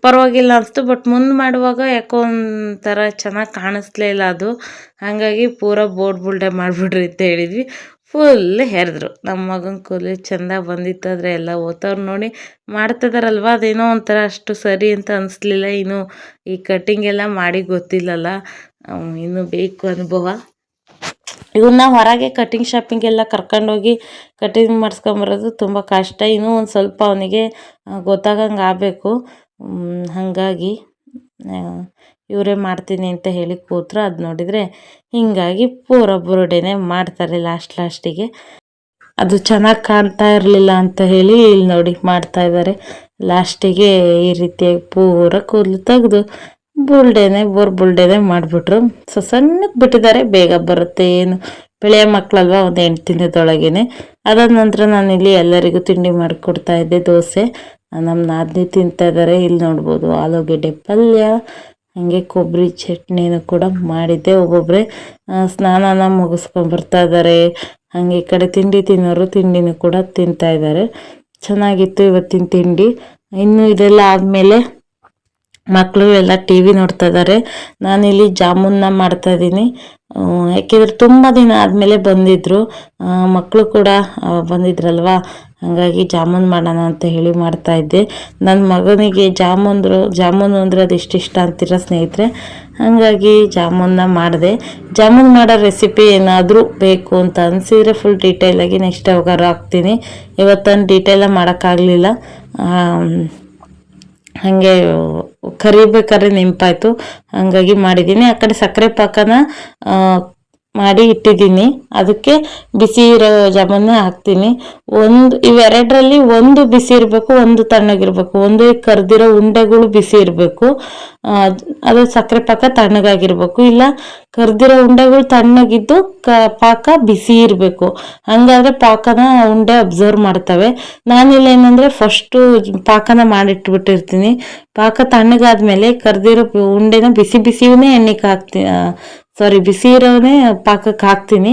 ಪರವಾಗಿಲ್ಲ ಅನಿಸ್ತು ಬಟ್ ಮುಂದೆ ಮಾಡುವಾಗ ಯಾಕೋ ಒಂಥರ ಚೆನ್ನಾಗಿ ಕಾಣಿಸ್ಲೇ ಇಲ್ಲ ಅದು. ಹಾಗಾಗಿ ಪೂರ ಬೋರ್ಡ್ ಬುಲ್ಡೆ ಮಾಡಿಬಿಡ್ರಿ ಅಂತ ಹೇಳಿದ್ವಿ. ಫುಲ್ ಹೆರೆದ್ರು. ನಮ್ಮ ಮಗನ ಕೂದಲು ಚೆಂದ ಬಂದಿತ್ತು ಆದರೆ ಎಲ್ಲ ಓದ್ತವ್ರು ನೋಡಿ ಮಾಡ್ತಿದಾರಲ್ವ? ಅದೇನೋ ಒಂಥರ ಅಷ್ಟು ಸರಿ ಅಂತ ಅನಿಸ್ಲಿಲ್ಲ. ಇನ್ನು ಈ ಕಟ್ಟಿಂಗ್ ಎಲ್ಲ ಮಾಡಿ ಗೊತ್ತಿಲ್ಲಲ್ಲ. ಇನ್ನು ಬೇಕು ಅನುಭವ. ಇವನ್ನ ಹೊರಗೆ ಕಟಿಂಗ್ ಶಾಪಿಂಗೆಲ್ಲ ಕರ್ಕೊಂಡೋಗಿ ಕಟಿಂಗ್ ಮಾಡಿಸ್ಕೊಂಬರೋದು ತುಂಬ ಕಷ್ಟ. ಇನ್ನೂ ಒಂದು ಸ್ವಲ್ಪ ಅವನಿಗೆ ಗೊತ್ತಾಗಂಗೆ ಆಗಬೇಕು. ಹಾಗಾಗಿ ಇವರೇ ಮಾಡ್ತೀನಿ ಅಂತ ಹೇಳಿ ಕೂತ್ರು. ಅದು ನೋಡಿದರೆ ಹೀಗಾಗಿ ಪೂರ ಬುರುಡೆನೆ ಮಾಡ್ತಾರೆ ಲಾಸ್ಟ್ ಲಾಸ್ಟಿಗೆ ಅದು ಚೆನ್ನಾಗಿ ಕಾಣ್ತಾ ಇರಲಿಲ್ಲ ಅಂತ ಹೇಳಿ ಇಲ್ಲಿ ನೋಡಿ ಮಾಡ್ತಾ ಇದ್ದಾರೆ. ಲಾಸ್ಟಿಗೆ ಈ ರೀತಿಯಾಗಿ ಪೂರ ಕೂದಲು ತೆಗೆದು ಬುಲ್ಡೆನೆ ಬೋರ್ ಬುಲ್ಡೆನೆ ಮಾಡಿಬಿಟ್ರು. ಸೊ ಸಣ್ಣಕ್ಕೆ ಬಿಟ್ಟಿದ್ದಾರೆ, ಬೇಗ ಬರುತ್ತೆ ಏನು? ಬೆಳೆಯ ಮಕ್ಕಳಲ್ವ ಒಂದು ಎಂಟು ದಿನದೊಳಗೇನೆ ಅದಾದ ನಂತರ ನಾನು ಇಲ್ಲಿ ಎಲ್ಲರಿಗೂ ತಿಂಡಿ ಮಾಡಿಕೊಡ್ತಾ ಇದ್ದೆ, ದೋಸೆ. ನಮ್ಮ ನಾದಿನಿ ತಿಂತಾ ಇದ್ದಾರೆ. ಇಲ್ಲಿ ನೋಡ್ಬೋದು ಆಲೂಗೆಡ್ಡೆ ಪಲ್ಯ ಹಾಗೆ ಕೊಬ್ಬರಿ ಚಟ್ನಿನೂ ಕೂಡ ಮಾಡಿದ್ದೆ. ಒಬ್ಬೊಬ್ಬರೇ ಸ್ನಾನನ ಮುಗಿಸ್ಕೊಂಡು ಬರ್ತಾ ಇದ್ದಾರೆ ಹಾಗೆ ಈ ಕಡೆ ತಿಂಡಿ ತಿನ್ನೋರು ತಿಂಡಿನೂ ಕೂಡ ತಿಂತಾ ಇದ್ದಾರೆ ಚೆನ್ನಾಗಿತ್ತು ಇವತ್ತಿನ ತಿಂಡಿ. ಇನ್ನು ಇದೆಲ್ಲ ಆದಮೇಲೆ ಮಕ್ಕಳು ಎಲ್ಲ ಟಿ ವಿ ನೋಡ್ತಾ ಇದ್ದಾರೆ ನಾನಿಲ್ಲಿ ಜಾಮೂನ್ನ ಮಾಡ್ತಾ ಇದ್ದೀನಿ. ಯಾಕೆಂದರೆ ತುಂಬ ದಿನ ಆದಮೇಲೆ ಬಂದಿದ್ದರು ಮಕ್ಕಳು ಕೂಡ ಬಂದಿದ್ರಲ್ವಾ? ಹಾಗಾಗಿ ಜಾಮೂನ್ ಮಾಡೋಣ ಅಂತ ಹೇಳಿ ಮಾಡ್ತಾ ಇದ್ದೆ. ನನ್ನ ಮಗನಿಗೆ ಜಾಮೂನ್ರು, ಜಾಮೂನು ಅಂದರೆ ಅದು ಇಷ್ಟ ಅಂತೀರ ಸ್ನೇಹಿತರೆ, ಹಾಗಾಗಿ ಜಾಮೂನ್ನ ಮಾಡಿದೆ. ಜಾಮೂನ್ ಮಾಡೋ ರೆಸಿಪಿ ಏನಾದರೂ ಬೇಕು ಅಂತ ಅನಿಸಿದರೆ ಫುಲ್ ಡೀಟೇಲಾಗಿ ನೆಕ್ಸ್ಟ್ ಯಾವಾಗಾರು ಹಾಕ್ತೀನಿ. ಇವತ್ತೊಂದು ಡೀಟೇಲಾಗಿ ಮಾಡೋಕ್ಕಾಗಲಿಲ್ಲ. ಹಾಗೆ ಕರಿಬೇಕಾದ್ರೆ ನೆನಪಾಯಿತು ಹಾಗಾಗಿ ಮಾಡಿದ್ದೀನಿ ಆ ಕಡೆ ಸಕ್ಕರೆ ಪಾಕನ ಮಾಡಿ ಇಟ್ಟಿದ್ದೀನಿ. ಅದಕ್ಕೆ ಬಿಸಿ ಇರೋ ಜಾಮೂನೇ ಹಾಕ್ತೀನಿ. ಒಂದು ಇವೆರಡರಲ್ಲಿ ಒಂದು ಬಿಸಿ ಇರಬೇಕು, ಒಂದು ತಣ್ಣಗಿರಬೇಕು. ಒಂದು ಕರೆದಿರೋ ಉಂಡೆಗಳು ಬಿಸಿ ಇರಬೇಕು. ಅದು ಸಕ್ಕರೆ ಪಾಕ ತಣ್ಣಗಾಗಿರ್ಬೇಕು. ಇಲ್ಲ ಕರೆದಿರೋ ಉಂಡೆಗಳು ತಣ್ಣಗಿದ್ದು ಕ, ಪಾಕ ಬಿಸಿ ಇರಬೇಕು. ಹಂಗಾದ್ರೆ ಪಾಕನ ಉಂಡೆ ಅಬ್ಸರ್ವ್ ಮಾಡ್ತವೆ. ನಾನಿಲ್ಲ ಏನಂದ್ರೆ ಫಸ್ಟು ಪಾಕನ ಮಾಡಿಟ್ಬಿಟ್ಟಿರ್ತೀನಿ. ಪಾಕ ತಣ್ಣಗಾದ್ಮೇಲೆ ಕರೆದಿರೋ ಉಂಡೆನ ಬಿಸಿ ಬಿಸಿನೇ ಎಣ್ಣೆಗೆ ಹಾಕ್ತೀನಿ ಸಾರಿ ಬಿಸಿ ಇರೋನೇ ಪಾಕಕ್ಕೆ ಹಾಕ್ತೀನಿ.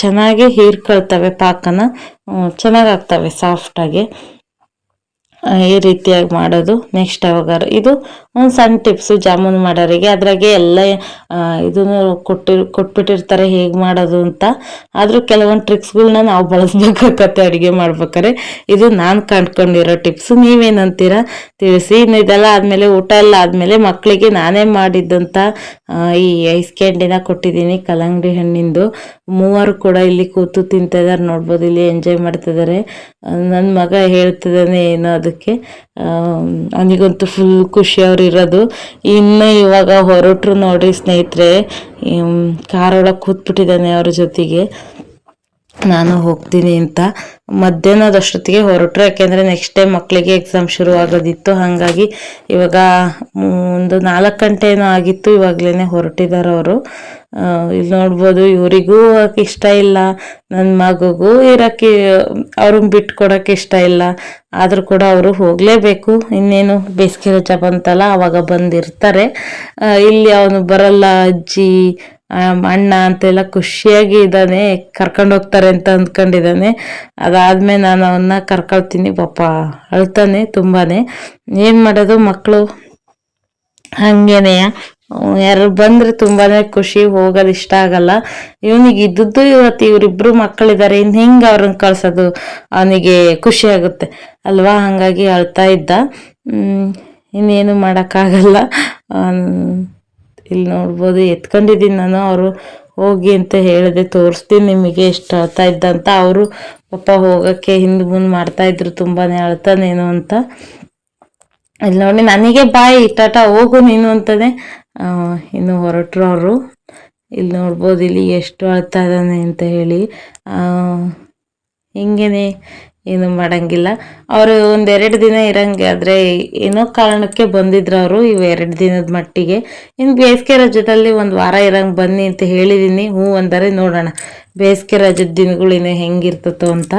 ಚೆನ್ನಾಗಿ ಹೀರ್ಕೊಳ್ತವೆ ಪಾಕನ. ಚೆನ್ನಾಗಿ ಆಗ್ತವೆ ಸಾಫ್ಟಾಗಿ ಈ ರೀತಿಯಾಗಿ ಮಾಡೋದು. ನೆಕ್ಸ್ಟ್ ಯಾವಾಗಾರು ಇದು ಒಂದು ಸಣ್ಣ ಟಿಪ್ಸು ಜಾಮೂನ್ ಮಾಡೋರಿಗೆ. ಅದ್ರಾಗೆ ಎಲ್ಲ ಇದನ್ನು ಕೊಟ್ಟಿ, ಕೊಟ್ಬಿಟ್ಟಿರ್ತಾರೆ ಹೇಗೆ ಮಾಡೋದು ಅಂತ. ಆದರೂ ಕೆಲವೊಂದು ಟ್ರಿಕ್ಸ್ಗಳನ್ನ ನಾವು ಬಳಸ್ಬೇಕಾಗತ್ತೆ, ಅಡುಗೆ ಮಾಡ್ಬೇಕಾದ್ರೆ. ಇದು ನಾನು ಕಂಡ್ಕೊಂಡಿರೋ ಟಿಪ್ಸು ನೀವೇನಂತೀರ? ತಿಳಿಸಿ. ಇನ್ನು ಇದೆಲ್ಲ ಆದಮೇಲೆ, ಊಟ ಎಲ್ಲ ಆದಮೇಲೆ ಮಕ್ಕಳಿಗೆ ನಾನೇ ಮಾಡಿದ್ದಂಥ ಈ ಐಸ್ ಕ್ಯಾಂಡಿನ ಕೊಟ್ಟಿದ್ದೀನಿ, ಕಲ್ಲಂಗಡಿ ಹಣ್ಣಿಂದು. ಮೂವರು ಕೂಡ ಇಲ್ಲಿ ಕೂತು ತಿಂತಾ ಇದ್ದಾರೆ ನೋಡ್ಬೋದು, ಇಲ್ಲಿ ಎಂಜಾಯ್ ಮಾಡ್ತಿದ್ದಾರೆ ನನ್ನ ಮಗ ಹೇಳ್ತಿದ್ದಾನೆ ಏನೋ ಅದಕ್ಕೆ. ಅವನಿಗಂತೂ ಫುಲ್ ಖುಷಿ ಅವ್ರು ಇರೋದು ಇನ್ನು ಇವಾಗ ಹೊರಟ್ರು ನೋಡಿ ಸ್ನೇಹಿತರೆ ಕಾರೊಳಗೆ ಕೂತ್ಬಿಟ್ಟಿದ್ದಾನೆ ಅವ್ರ ಜೊತೆಗೆ. ನಾನು ಹೋಗ್ತೀನಿ ಅಂತ. ಮಧ್ಯಾಹ್ನದಷ್ಟೊತ್ತಿಗೆ ಹೊರಟ್ರು, ಯಾಕೆಂದರೆ ನೆಕ್ಸ್ಟ್ ಡೇ ಮಕ್ಕಳಿಗೆ ಎಕ್ಸಾಮ್ ಶುರು ಆಗೋದಿತ್ತು. ಹಾಗಾಗಿ ಇವಾಗ ಒಂದು ನಾಲ್ಕು ಗಂಟೆ ಏನೋ ಆಗಿತ್ತು ಇವಾಗಲೇ ಹೊರಟಿದ್ದಾರೆ ಅವರು. ಇಲ್ಲಿ ನೋಡ್ಬೋದು, ಇವರಿಗೂ ಇಷ್ಟ ಇಲ್ಲ. ನನ್ನ ಮಗುಗೂ ಇರೋಕ್ಕೆ ಅವ್ರನ್ನ ಬಿಟ್ಟು ಕೊಡೋಕ್ಕೆ ಇಷ್ಟ ಇಲ್ಲ. ಆದರೂ ಕೂಡ ಅವರು ಹೋಗಲೇಬೇಕು. ಇನ್ನೇನು ಬೇಸಿಗೆ ರಜಾ ಬಂತಲ್ಲ ಆವಾಗ ಬಂದಿರ್ತಾರೆ. ಇಲ್ಲಿ ಅವನು ಬರಲ್ಲ ಅಜ್ಜಿ ಅಣ್ಣ ಅಂತೆಲ್ಲ ಖುಷಿಯಾಗಿ ಇದ್ದಾನೆ, ಕರ್ಕೊಂಡು ಹೋಗ್ತಾರೆ ಅಂತ ಅಂದ್ಕೊಂಡಿದ್ದಾನೆ. ಅದಾದ್ಮೇಲೆ ನಾನು ಅವನ್ನ ಕರ್ಕೊಳ್ತೀನಿ, ಪಾಪ ಅಳ್ತಾನೆ ತುಂಬಾನೇ. ಏನು ಮಾಡೋದು ಮಕ್ಕಳು ಹಂಗೇನೆಯ ಯಾರು ಬಂದ್ರೆ ತುಂಬಾನೇ ಖುಷಿ, ಹೋಗೋದು ಇಷ್ಟ ಆಗಲ್ಲ. ಇವನಿಗೆ ಇದ್ದದ್ದು ಇವತ್ತು ಇವರಿಬ್ರು ಮಕ್ಕಳಿದ್ದಾರೆ ಇನ್ನು ಹೆಂಗೆ ಅವ್ರನ್ನ ಕಳ್ಸೋದು? ಅವನಿಗೆ ಖುಷಿ ಆಗುತ್ತೆ. ಅಲ್ವಾ? ಹಾಗಾಗಿ ಅಳ್ತಾ ಇದ್ದ. ಇನ್ನೇನು ಮಾಡೋಕ್ಕಾಗಲ್ಲ. ಇಲ್ಲಿ ನೋಡ್ಬೋದು, ಎತ್ಕೊಂಡಿದ್ದೀನಿ ನಾನು. ಅವರು ಹೋಗಿ ಅಂತ ಹೇಳಿದೆ, ತೋರಿಸ್ತೀನಿ ನಿಮಗೆ ಎಷ್ಟು ಅಳ್ತಾ ಇದ್ದಂತ. ಅವರು ಪಾಪ ಹೋಗೋಕ್ಕೆ ಹಿಂದೆ ಮುಂದೆ ಮಾಡ್ತಾ ಇದ್ರು ತುಂಬಾ ಅಳ್ತಾನೇನೋ ಅಂತ. ಇಲ್ಲಿ ನೋಡಿ, ನನಗೆ ಬಾಯಿ, ಟಾಟ ಹೋಗು ನೀನು ಅಂತಾನೆ. ಇನ್ನು ಹೊರಟ್ರು ಅವರು. ಇಲ್ಲಿ ನೋಡ್ಬೋದು, ಇಲ್ಲಿ ಎಷ್ಟು ಅಳ್ತಾ ಇದ್ದಾನೆ ಅಂತ ಹೇಳಿ. ಹಿಂಗೇನೆ? ಏನು ಮಾಡಂಗಿಲ್ಲ. ಅವರು ಒಂದೆರಡು ದಿನ ಇರಂಗೆ ಆದರೆ ಏನೋ ಕಾರಣಕ್ಕೆ ಬಂದಿದ್ರು ಅವರು ಇವು ಎರಡು ದಿನದ ಮಟ್ಟಿಗೆ. ಇನ್ನು ಬೇಸಿಗೆ ರಜದಲ್ಲಿ ಒಂದು ವಾರ ಇರಂಗೆ ಬನ್ನಿ ಅಂತ ಹೇಳಿದ್ದೀನಿ ಹ್ಞೂ ಅಂದರೆ ನೋಡೋಣ. ಬೇಸಿಗೆ ರಜದ ದಿನಗಳು ಇನ್ನು ಹೆಂಗಿರ್ತತೋ ಅಂತ.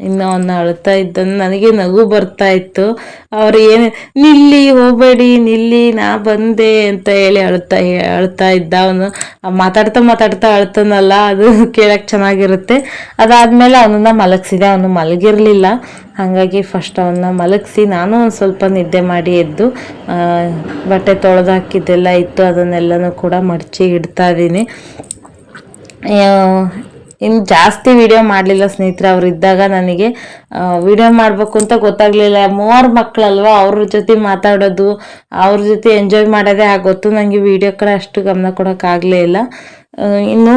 ಇನ್ನು ಅವನ್ನ ಅಳ್ತಾ ಇದ್ದ ನನಗೆ ನಗು ಬರ್ತಾ ಇತ್ತು. ಅವ್ರು ಏನು, ನಿಲ್ಲಿ, ಹೋಗಬೇಡಿ, ನಿಲ್ಲಿ, ನಾ ಬಂದೆ ಅಂತ ಹೇಳಿ ಅಳ್ತಾ ಅಳ್ತಾ ಇದ್ದ ಅವನು. ಮಾತಾಡ್ತಾ ಮಾತಾಡ್ತಾ ಅಳ್ತಾನಲ್ಲ, ಅದು ಕೇಳಕ್ಕೆ ಚೆನ್ನಾಗಿರುತ್ತೆ. ಅದಾದ್ಮೇಲೆ ಅವನನ್ನ ಮಲಗಿಸಿದೆ, ಅವನು ಮಲಗಿರಲಿಲ್ಲ. ಹಾಗಾಗಿ ಫಸ್ಟ್ ಅವನ್ನ ಮಲಗಿಸಿ, ನಾನು ಒಂದು ಸ್ವಲ್ಪ ನಿದ್ದೆ ಮಾಡಿ ಎದ್ದು ಬಟ್ಟೆ ತೊಳೆದು ಹಾಕಿದ್ದೆಲ್ಲ ಇತ್ತು, ಅದನ್ನೆಲ್ಲನೂ ಕೂಡ ಮಡಚಿ ಇಡ್ತಾ ಇದ್ದೀನಿ. ಇನ್ನು ಜಾಸ್ತಿ ವಿಡಿಯೋ ಮಾಡಲಿಲ್ಲ ಸ್ನೇಹಿತರೆ, ಅವ್ರು ಇದ್ದಾಗ ನನಗೆ ವಿಡಿಯೋ ಮಾಡಬೇಕು ಅಂತ ಗೊತ್ತಾಗ್ಲಿಲ್ಲ. ಮೂವರು ಮಕ್ಕಳಲ್ವಾ, ಅವ್ರ ಜೊತೆ ಮಾತಾಡೋದು, ಅವ್ರ ಜೊತೆ ಎಂಜಾಯ್ ಮಾಡೋದೇ ಆಗೊತ್ತು ನನಗೆ ವಿಡಿಯೋ ಕಡೆ ಅಷ್ಟು ಗಮನ ಕೊಡೋಕ್ಕಾಗಲೇ ಇಲ್ಲ. ಇನ್ನು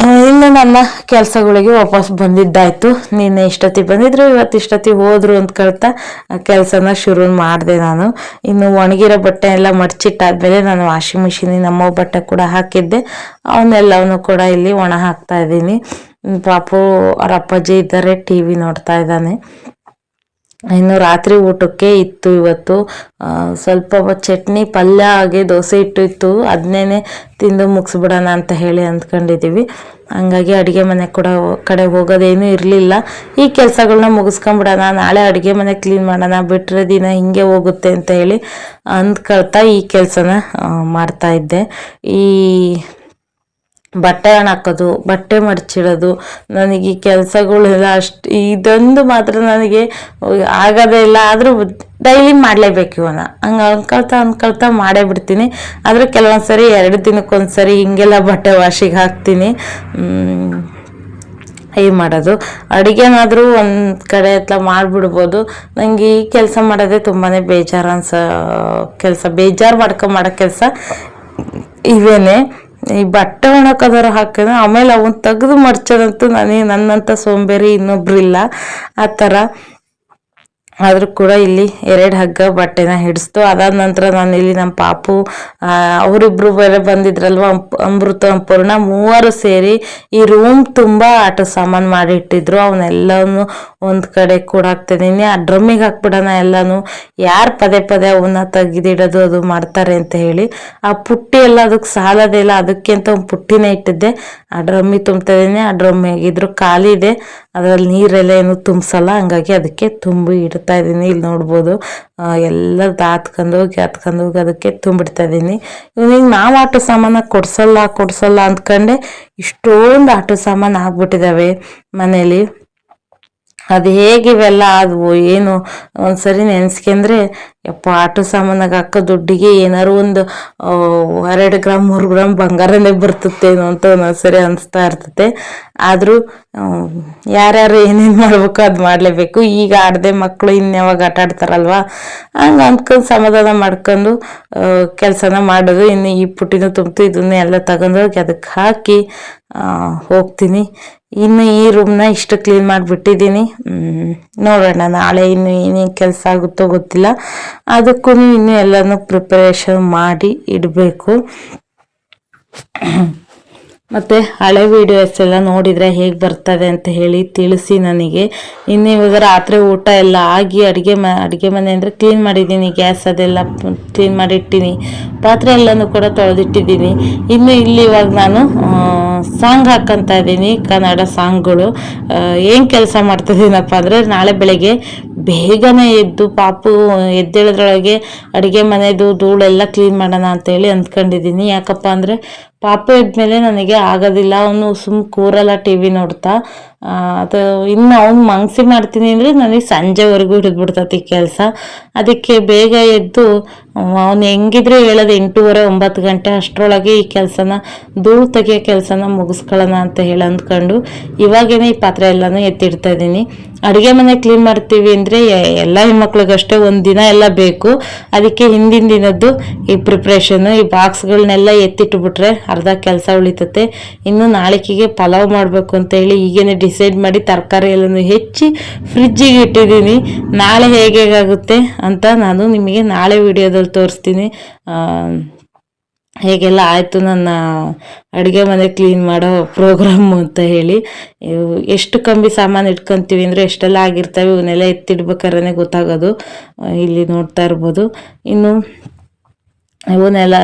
ಇನ್ನು ನನ್ನ ಕೆಲಸಗಳಿಗೆ ವಾಪಸ್ ಬಂದಿದ್ದಾಯ್ತು. ನಿನ್ನೆ ಇಷ್ಟೊತ್ತಿಗೆ ಬಂದಿದ್ರು, ಇವತ್ತು ಇಷ್ಟೊತ್ತಿಗೆ ಹೋದ್ರು ಅಂತ ಕೇಳ್ತಾ ಕೆಲಸನ ಶುರು ಮಾಡಿದೆ ನಾನು. ಇನ್ನು ಒಣಗಿರೋ ಬಟ್ಟೆ ಎಲ್ಲ ಮಡಚಿಟ್ಟಾದ್ಮೇಲೆ ನಾನು ವಾಷಿಂಗ್ ಮಿಷಿನಿಗೆ ನಮ್ಮ ಬಟ್ಟೆ ಕೂಡ ಹಾಕಿದ್ದೆ. ಅವನ್ನೆಲ್ಲವನ್ನು ಕೂಡ ಇಲ್ಲಿ ಒಣ ಹಾಕ್ತಾ ಇದ್ದೀನಿ. ಪಾಪು ಅವ್ರ ಅಪ್ಪಾಜಿ ಇದ್ದಾರೆ, ಟಿ ನೋಡ್ತಾ ಇದ್ದಾನೆ. ಇನ್ನು ರಾತ್ರಿ ಊಟಕ್ಕೆ ಇತ್ತು ಇವತ್ತು. ಸ್ವಲ್ಪ ಚಟ್ನಿ ಪಲ್ಯ ಹಾಗೆ ದೋಸೆ ಇಟ್ಟು ಇತ್ತು ಅದನ್ನೇ ತಿಂದು ಮುಗಿಸ್ಬಿಡೋಣ ಅಂತ ಹೇಳಿ ಅಂದ್ಕೊಂಡಿದ್ದೀವಿ ಹಂಗಾಗಿ ಅಡುಗೆ ಮನೆ ಕೂಡ ಕಡೆ ಹೋಗೋದೇನೂ ಇರಲಿಲ್ಲ. ಈ ಕೆಲಸಗಳನ್ನ ಮುಗಿಸ್ಕೊಂಬಿಡೋಣ, ನಾಳೆ ಅಡುಗೆ ಮನೆ ಕ್ಲೀನ್ ಮಾಡೋಣ ಬಿಟ್ಟರೆ ದಿನ ಹಿಂಗೆ ಹೋಗುತ್ತೆ ಅಂತ ಹೇಳಿ ಅಂದ್ಕೊಳ್ತಾ ಈ ಕೆಲಸನ ಮಾಡ್ತಾ ಇದ್ದೆ. ಈ ಬಟ್ಟೆ ಹಾಕೋದು ಬಟ್ಟೆ ಮಡ್ಚಿಡೋದು, ನನಗೆ ಈ ಕೆಲಸಗಳೆಲ್ಲ ಅಷ್ಟು ಇದೊಂದು ಮಾತ್ರ ನನಗೆ ಆಗೋದೇ ಇಲ್ಲ. ಆದರೂ ಡೈಲಿ ಮಾಡಲೇಬೇಕು ಇವನ್ನ. ಹಂಗೆ ಅನ್ಕೊಳ್ತಾ ಅನ್ಕೊಳ್ತಾ ಮಾಡೇ ಬಿಡ್ತೀನಿ. ಆದರೆ ಕೆಲವೊಂದು ಸರಿ ಎರಡು ದಿನಕ್ಕೊಂದು ಸರಿ ಹಿಂಗೆಲ್ಲ ಬಟ್ಟೆ ವಾಶಿಗೆ ಹಾಕ್ತೀನಿ. ಹೈ ಮಾಡೋದು. ಅಡುಗೆನಾದರೂ ಒಂದು ಕಡೆ ಹತ್ರ ಮಾಡಿಬಿಡ್ಬೋದು. ನನಗೆ ಈ ಕೆಲಸ ಮಾಡೋದೇ ತುಂಬಾ ಬೇಜಾರು ಅನ್ಸೋ, ಕೆಲಸ, ಬೇಜಾರು ಮಾಡ್ಕೊಂಡು ಮಾಡೋ ಕೆಲಸ ಇವೇನೆ. ಈ ಬಟ್ಟೆ ಒಣಕೋದಾರ ಹಾಕಿದ್ರೆ ಆಮೇಲೆ ಅವನ್ನ ತೆಗೆದು ಮಡ್ಚೋದಂತೂ ನನಗೆ ನನ್ನಂಥ ಸೋಂಬೇರಿ ಇನ್ನೊಬ್ರಿಲ್ಲ. ಆ ಥರ ಆದರೂ ಕೂಡ ಇಲ್ಲಿ ಎರಡು ಹಗ್ಗ ಬಟ್ಟೆನ ಹಿಡಿಸ್ತು. ಅದಾದ ನಂತರ ನಾನು ಇಲ್ಲಿ ನಮ್ಮ ಪಾಪು ಅವರಿಬ್ಬರು ಬೇರೆ ಬಂದಿದ್ರಲ್ವ ಅಮೃತ, ಪೂರ್ಣ ಮೂವರು ಸೇರಿ ಈ ರೂಮ್ ತುಂಬ ಆಟ ಸಾಮಾನು ಮಾಡಿ ಇಟ್ಟಿದ್ರು. ಒಂದು ಕಡೆ ಕೂಡ ಹಾಕ್ತಿದ್ದೀನಿ ಆ ಡ್ರಮ್ಮಿಗೆ ಹಾಕ್ಬಿಡೋಣ ಎಲ್ಲನೂ. ಯಾರು ಪದೇ ಪದೇ ಅವನ್ನ ತೆಗೆದಿಡೋದು, ಅದು ಮಾಡ್ತಾರೆ ಅಂತ ಹೇಳಿ. ಆ ಪುಟ್ಟಿ ಎಲ್ಲ ಅದಕ್ಕೆ ಸಾಲದೇ ಇಲ್ಲ. ಅದಕ್ಕೆ ಅಂತ ಒಂದು ಪುಟ್ಟಿನೇ ಇಟ್ಟಿದ್ದೆ. ಆ ಡ್ರಮ್ಮಿ ತುಂಬ್ತಾ ಇದ್ದೀನಿ ಆ ಡ್ರಮ್ ಹೇಗಿದ್ರು ಖಾಲಿ ಇದೆ. ಅದರಲ್ಲಿ ನೀರೆಲ್ಲ ಏನು ತುಂಬಿಸಲ್ಲ. ಹಂಗಾಗಿ ಅದಕ್ಕೆ ತುಂಬಿ ಇಡ್ತಾ ಇದ್ದೀನಿ. ಇಲ್ಲಿ ನೋಡ್ಬೋದು ಎಲ್ಲ ತಾತ್ಕೊಂಡು ಹೋಗಿ ಹತ್ಕೊಂಡು ಹೋಗಿ ಅದಕ್ಕೆ ತುಂಬಿಡ್ತಾ ಇದ್ದೀನಿ. ಇವನಿಗೆ ನಾವು ಆಟೋ ಸಾಮಾನ ಕೊಡ್ಸಲ್ಲ ಕೊಡ್ಸಲ್ಲ ಅಂದ್ಕೊಂಡೆ ಇಷ್ಟೊಂದು ಆಟೋ ಸಾಮಾನು ಆಗ್ಬಿಟ್ಟಿದ್ದಾವೆ ಮನೇಲಿ. ಅದು ಹೇಗೆ ಇವೆಲ್ಲ ಆದವು ಏನು ಒಂದ್ಸರಿ ನೆನೆಸ್ಕೊಂಡ್ರೆ, ಯಪ್ಪ, ಆಟೋ ಸಾಮಾನಾಗ ಹಾಕೋ ದುಡ್ಡಿಗೆ ಏನಾರು ಒಂದು ಎರಡು ಗ್ರಾಮ್, ಮೂರು ಗ್ರಾಮ್ ಬಂಗಾರನೇ ಬರ್ತತ್ತೇನೋ ಅಂತ ಒಂದೊಂದ್ಸರಿ ಅನಿಸ್ತಾ ಇರ್ತತೆ ಆದರೂ ಯಾರ್ಯಾರು ಏನೇನು ಮಾಡಬೇಕು ಅದು ಮಾಡಲೇಬೇಕು. ಈಗ ಆಡದೆ ಮಕ್ಕಳು ಇನ್ಯಾವಾಗ ಆಟ ಆಡ್ತಾರಲ್ವ? ಹಂಗೆ ಅಂದ್ಕೊಂಡು ಸಮಾಧಾನ ಮಾಡ್ಕೊಂಡು ಕೆಲಸನ ಮಾಡೋದು. ಇನ್ನು ಈ ಪುಟ್ಟಿನ ತುಂಬಿತು, ಇದನ್ನೇ ಎಲ್ಲ ತಗೊಂಡೋಗಿ ಅದಕ್ಕೆ ಹಾಕಿ ಹೋಗ್ತೀನಿ. ಇನ್ನು ಈ ರೂಮ್ನ ಇಷ್ಟು ಕ್ಲೀನ್ ಮಾಡಿಬಿಟ್ಟಿದ್ದೀನಿ. ನೋಡೋಣ ನಾಳೆ ಇನ್ನು ಏನೇನು ಕೆಲಸ ಆಗುತ್ತೋ ಗೊತ್ತಿಲ್ಲ. ಅದಕ್ಕೂ ಇನ್ನೂ ಎಲ್ಲನೂ ಪ್ರಿಪರೇಷನ್ ಮಾಡಿ ಇಡಬೇಕು. ಮತ್ತು ಹಳೆ ವೀಡಿಯೋಸ್ ಎಲ್ಲ ನೋಡಿದರೆ ಹೇಗೆ ಬರ್ತದೆ ಅಂತ ಹೇಳಿ ತಿಳಿಸಿ ನನಗೆ. ಇನ್ನು ಇವಾಗ ರಾತ್ರಿ ಊಟ ಎಲ್ಲ ಆಗಿ ಅಡುಗೆ ಮ, ಅಡುಗೆ ಮನೆ ಅಂದರೆ ಕ್ಲೀನ್ ಮಾಡಿದ್ದೀನಿ ಗ್ಯಾಸ್ ಅದೆಲ್ಲ ಕ್ಲೀನ್ ಮಾಡಿ ಇಟ್ಟಿನಿ ಪಾತ್ರೆ ಎಲ್ಲನೂ ಕೂಡ ತೊಳೆದಿಟ್ಟಿದ್ದೀನಿ. ಇನ್ನು ಇಲ್ಲಿ ಇವಾಗ ನಾನು ಸಾಂಗ್ ಹಾಕ್ಕಂತ ಇದ್ದೀನಿ, ಕನ್ನಡ ಸಾಂಗ್ಗಳು ಏನು ಕೆಲಸ ಮಾಡ್ತಿದ್ದೀನಪ್ಪ ಅಂದರೆ ನಾಳೆ ಬೆಳಗ್ಗೆ ಬೇಗನೆ ಎದ್ದು ಪಾಪು ಎದ್ದೇಳದ್ರೊಳಗೆ ಅಡುಗೆ ಮನೆದು ಧೂಳೆಲ್ಲ ಕ್ಲೀನ್ ಮಾಡೋಣ ಅಂತೇಳಿ ಅಂದ್ಕೊಂಡಿದ್ದೀನಿ. ಯಾಕಪ್ಪ ಅಂದರೆ ಪಾಪು ಮೇಲೆ ನನಗೆ ಆಗೋದಿಲ್ಲ. ಅವನು ಸುಮ್ ಕೂರಲ್ಲ ಟಿ ವಿ ನೋಡ್ತಾ. ಅದು ಇನ್ನು ಅವ್ನು ಮಂಗ್ಸಿ ಮಾಡ್ತೀನಿ ಅಂದರೆ ನನಗೆ ಸಂಜೆವರೆಗೂ ಹಿಡಿದ್ಬಿಡ್ತತಿ ಕೆಲಸ. ಅದಕ್ಕೆ ಬೇಗ ಎದ್ದು, ಅವನು ಹೆಂಗಿದ್ರೆ ಹೇಳೋದು ಎಂಟೂವರೆ, ಒಂಬತ್ತು ಗಂಟೆ ಅಷ್ಟರೊಳಗೆ ಈ ಕೆಲಸನ, ಧೂಳು ತೆಗಿಯೋ ಕೆಲಸನ ಮುಗಿಸ್ಕೊಳ್ಳೋಣ ಅಂತ ಹೇಳಿ ಅಂದ್ಕೊಂಡು ಇವಾಗೇನೆ ಈ ಪಾತ್ರೆ ಎಲ್ಲನೂ ಎತ್ತಿಡ್ತಾ ಇದ್ದೀನಿ. ಅಡುಗೆ ಮನೆ ಕ್ಲೀನ್ ಮಾಡ್ತೀವಿ ಅಂದರೆ ಎಲ್ಲ ಹೆಣ್ಮಕ್ಳಿಗಷ್ಟೇ ಒಂದು ದಿನ ಎಲ್ಲ ಬೇಕು. ಅದಕ್ಕೆ ಹಿಂದಿನ ದಿನದ್ದು ಈ ಪ್ರಿಪ್ರೇಷನ್ನು ಈ ಬಾಕ್ಸ್ಗಳನ್ನೆಲ್ಲ ಎತ್ತಿಟ್ಬಿಟ್ರೆ ಅರ್ಧ ಕೆಲಸ ಉಳಿತತೆ. ಇನ್ನು ನಾಳೆಕಿಗೆ ಪಲಾವ್ ಮಾಡಬೇಕು ಅಂತ ಹೇಳಿ ಈಗೇನೆ ಡಿಸೈಡ್ ಮಾಡಿ ತರಕಾರಿ ಎಲ್ಲನೂ ಹೆಚ್ಚಿ ಫ್ರಿಜ್ಜಿಗೆ ಇಟ್ಟಿದ್ದೀನಿ. ನಾಳೆ ಹೇಗೆ ಹೇಗಾಗುತ್ತೆ ಅಂತ ನಾನು ನಿಮಗೆ ನಾಳೆ ವಿಡಿಯೋದಲ್ಲಿ ತೋರಿಸ್ತೀನಿ. ಹೇಗೆಲ್ಲ ಆಯಿತು ನನ್ನ ಅಡುಗೆ ಮನೆ ಕ್ಲೀನ್ ಮಾಡೋ ಪ್ರೋಗ್ರಾಮು ಅಂತ ಹೇಳಿ. ಎಷ್ಟು ಕಂಬಿ ಸಾಮಾನು ಇಟ್ಕೊತೀವಿ ಅಂದರೆ ಎಷ್ಟೆಲ್ಲ ಆಗಿರ್ತವೆ ಇವನ್ನೆಲ್ಲ ಎತ್ತಿಡ್ಬೇಕಾದ್ರೆ ಗೊತ್ತಾಗೋದು. ಇಲ್ಲಿ ನೋಡ್ತಾ ಇರ್ಬೋದು. ಇನ್ನು ಇವನ್ನೆಲ್ಲ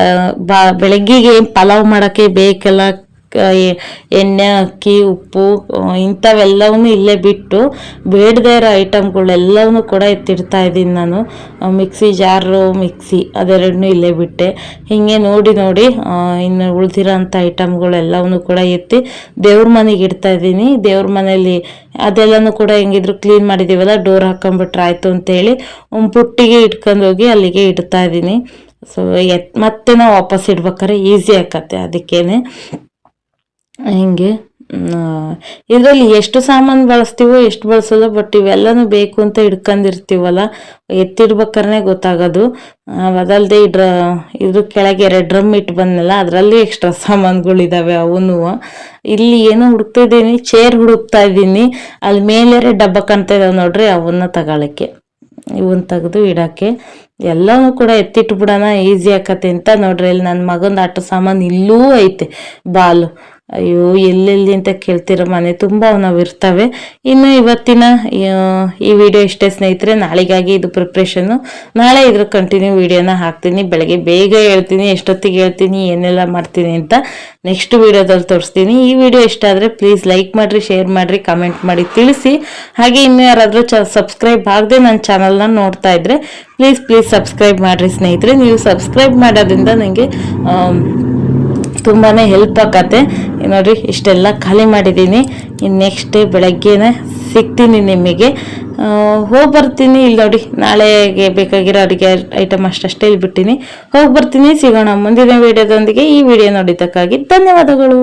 ಬಾ, ಬೆಳಗ್ಗೆಗೆ ಪಲಾವ್ ಮಾಡೋಕ್ಕೆ ಬೇಕೆಲ್ಲ ಎಣ್ಣೆ, ಅಕ್ಕಿ, ಉಪ್ಪು ಇಂಥವೆಲ್ಲವೂ ಇಲ್ಲೇ ಬಿಟ್ಟು ಬೇಡದೇ ಇರೋ ಐಟಮ್ಗಳೆಲ್ಲವೂ ಕೂಡ ಎತ್ತಿಡ್ತಾ ಇದ್ದೀನಿ ನಾನು. ಮಿಕ್ಸಿ ಜಾರು, ಮಿಕ್ಸಿ ಅದೆರಡನ್ನೂ ಇಲ್ಲೇ ಬಿಟ್ಟೆ. ಹೀಗೆ ನೋಡಿ ನೋಡಿ ಇನ್ನು ಉಳಿದಿರೋ ಅಂಥ ಐಟಮ್ಗಳೆಲ್ಲವನ್ನೂ ಕೂಡ ಎತ್ತಿ ದೇವ್ರ ಮನೆಗೆ ಇಡ್ತಾ ಇದ್ದೀನಿ. ದೇವ್ರ ಮನೆಯಲ್ಲಿ ಅದೆಲ್ಲನೂ ಕೂಡ ಹೆಂಗಿದ್ರು ಕ್ಲೀನ್ ಮಾಡಿದ್ದೀವಲ್ಲ, ಡೋರ್ ಹಾಕೊಂಡ್ಬಿಟ್ರೆ ಆಯಿತು ಅಂತೇಳಿ ಪುಟ್ಟಿಗೆ ಇಟ್ಕೊಂಡು ಹೋಗಿ ಅಲ್ಲಿಗೆ ಇಡ್ತಾ ಇದ್ದೀನಿ. ಸೊ ಎತ್, ಮತ್ತೆ ನಾವು ವಾಪಸ್ ಇಡ್ಬೇಕಾದ್ರೆ ಈಸಿ ಆಕತ್ತೆ ಅದಕ್ಕೇನೆ. ಹಿಂಗೆ? ಇದರಲ್ಲಿ ಎಷ್ಟು ಸಾಮಾನು ಬಳಸ್ತೀವೋ, ಎಷ್ಟು ಬಳಸೋದು ಬಟ್ ಇವೆಲ್ಲನೂ ಬೇಕು ಅಂತ ಹಿಡ್ಕೊಂಡಿರ್ತೀವಲ್ಲ ಎತ್ತಿಡ್ಬೇಕಾದ್ರೆ ಗೊತ್ತಾಗೋದು. ಅದಲ್ಲದೆ ಡ್ರ ಇದ್ರ ಕೆಳಗೆ ಎರಡು ಡ್ರಮ್ ಇಟ್ಟು ಬಂದಲ್ಲ ಅದರಲ್ಲಿ ಎಕ್ಸ್ಟ್ರಾ ಸಾಮಾನುಗಳಿದಾವೆ ಅವನು. ಇಲ್ಲಿ ಏನೋ ಹುಡುಕ್ತಾ ಇದ್ದೀನಿ ಚೇರ್ ಹುಡುಕ್ತಾ ಇದ್ದೀನಿ. ಅಲ್ಲಿ ಮೇಲೆ ಡಬ್ಬ ಕಾಣ್ತಾ ಇದ್ದಾವೆ ನೋಡ್ರಿ, ಅವನ್ನ ತಗೊಳಕ್ಕೆ. ಇವನ್ ತೆಗೆದು ಇಡಕ್ಕೆ. ಎಲ್ಲನೂ ಕೂಡ ಎತ್ತಿಟ್ಬಿಡೋಣ ಈಸಿ ಆಕತೆ ಅಂತ ನೋಡ್ರಿ. ಇಲ್ಲಿ ನನ್ನ ಮಗಂದು ಆಟ ಸಾಮಾನು ಇಲ್ಲೂ ಐತೆ, ಬಾಲು. ಅಯ್ಯೋ, ಎಲ್ಲೆಲ್ಲಿ ಅಂತ ಕೇಳ್ತಿರೋ ಮನೆ ತುಂಬ ನಾವು ಇರ್ತವೆ. ಇನ್ನು ಇವತ್ತಿನ ಈ ವಿಡಿಯೋ ಇಷ್ಟೇ ಸ್ನೇಹಿತರೆ, ನಾಳೆಗಾಗಿ ಇದು ಪ್ರಿಪ್ರೇಷನ್ನು ನಾಳೆ ಇದ್ರ ಕಂಟಿನ್ಯೂ ವಿಡಿಯೋನ ಹಾಕ್ತೀನಿ. ಬೆಳಗ್ಗೆ ಬೇಗ ಹೇಳ್ತೀನಿ, ಎಷ್ಟೊತ್ತಿಗೆ ಹೇಳ್ತೀನಿ, ಏನೆಲ್ಲ ಮಾಡ್ತೀನಿ ಅಂತ ನೆಕ್ಸ್ಟ್ ವಿಡಿಯೋದಲ್ಲಿ ತೋರಿಸ್ತೀನಿ. ಈ ವಿಡಿಯೋ ಇಷ್ಟ ಆದರೆ ಪ್ಲೀಸ್ ಲೈಕ್ ಮಾಡಿರಿ ಶೇರ್ ಮಾಡಿರಿ ಕಮೆಂಟ್ ಮಾಡಿ ತಿಳಿಸಿ. ಹಾಗೆ ಇನ್ನು ಯಾರಾದರೂ ಚ ಸಬ್ಸ್ಕ್ರೈಬ್ ಆಗದೆ ನನ್ನ ಚಾನಲ್ನ ನೋಡ್ತಾ ಇದ್ದರೆ ಪ್ಲೀಸ್ ಪ್ಲೀಸ್ ಸಬ್ಸ್ಕ್ರೈಬ್ ಮಾಡಿರಿ ಸ್ನೇಹಿತರೆ. ನೀವು ಸಬ್ಸ್ಕ್ರೈಬ್ ಮಾಡೋದ್ರಿಂದ ನನಗೆ ತುಂಬಾ ಹೆಲ್ಪ್ ಆಗತ್ತೆ. ನೋಡ್ರಿ, ಇಷ್ಟೆಲ್ಲ ಖಾಲಿ ಮಾಡಿದ್ದೀನಿ ಇನ್ನು ನೆಕ್ಸ್ಟ್ ಡೇ ಬೆಳಗ್ಗೆನೇ ಸಿಗ್ತೀನಿ ನಿಮಗೆ. ಹೋಗಿ ಬರ್ತೀನಿ ಇಲ್ಲಿ ನೋಡಿ ನಾಳೆಗೆ ಬೇಕಾಗಿರೋ ಅಡುಗೆ ಐಟಮ್ ಅಷ್ಟಷ್ಟೇ ಇಲ್ಲಿ ಬಿಟ್ಟಿನಿ ಹೋಗಿ ಬರ್ತೀನಿ, ಸಿಗೋಣ ಮುಂದಿನ ವಿಡಿಯೋದೊಂದಿಗೆ ಈ ವಿಡಿಯೋ ನೋಡಿದ್ದಕ್ಕಾಗಿ ಧನ್ಯವಾದಗಳು.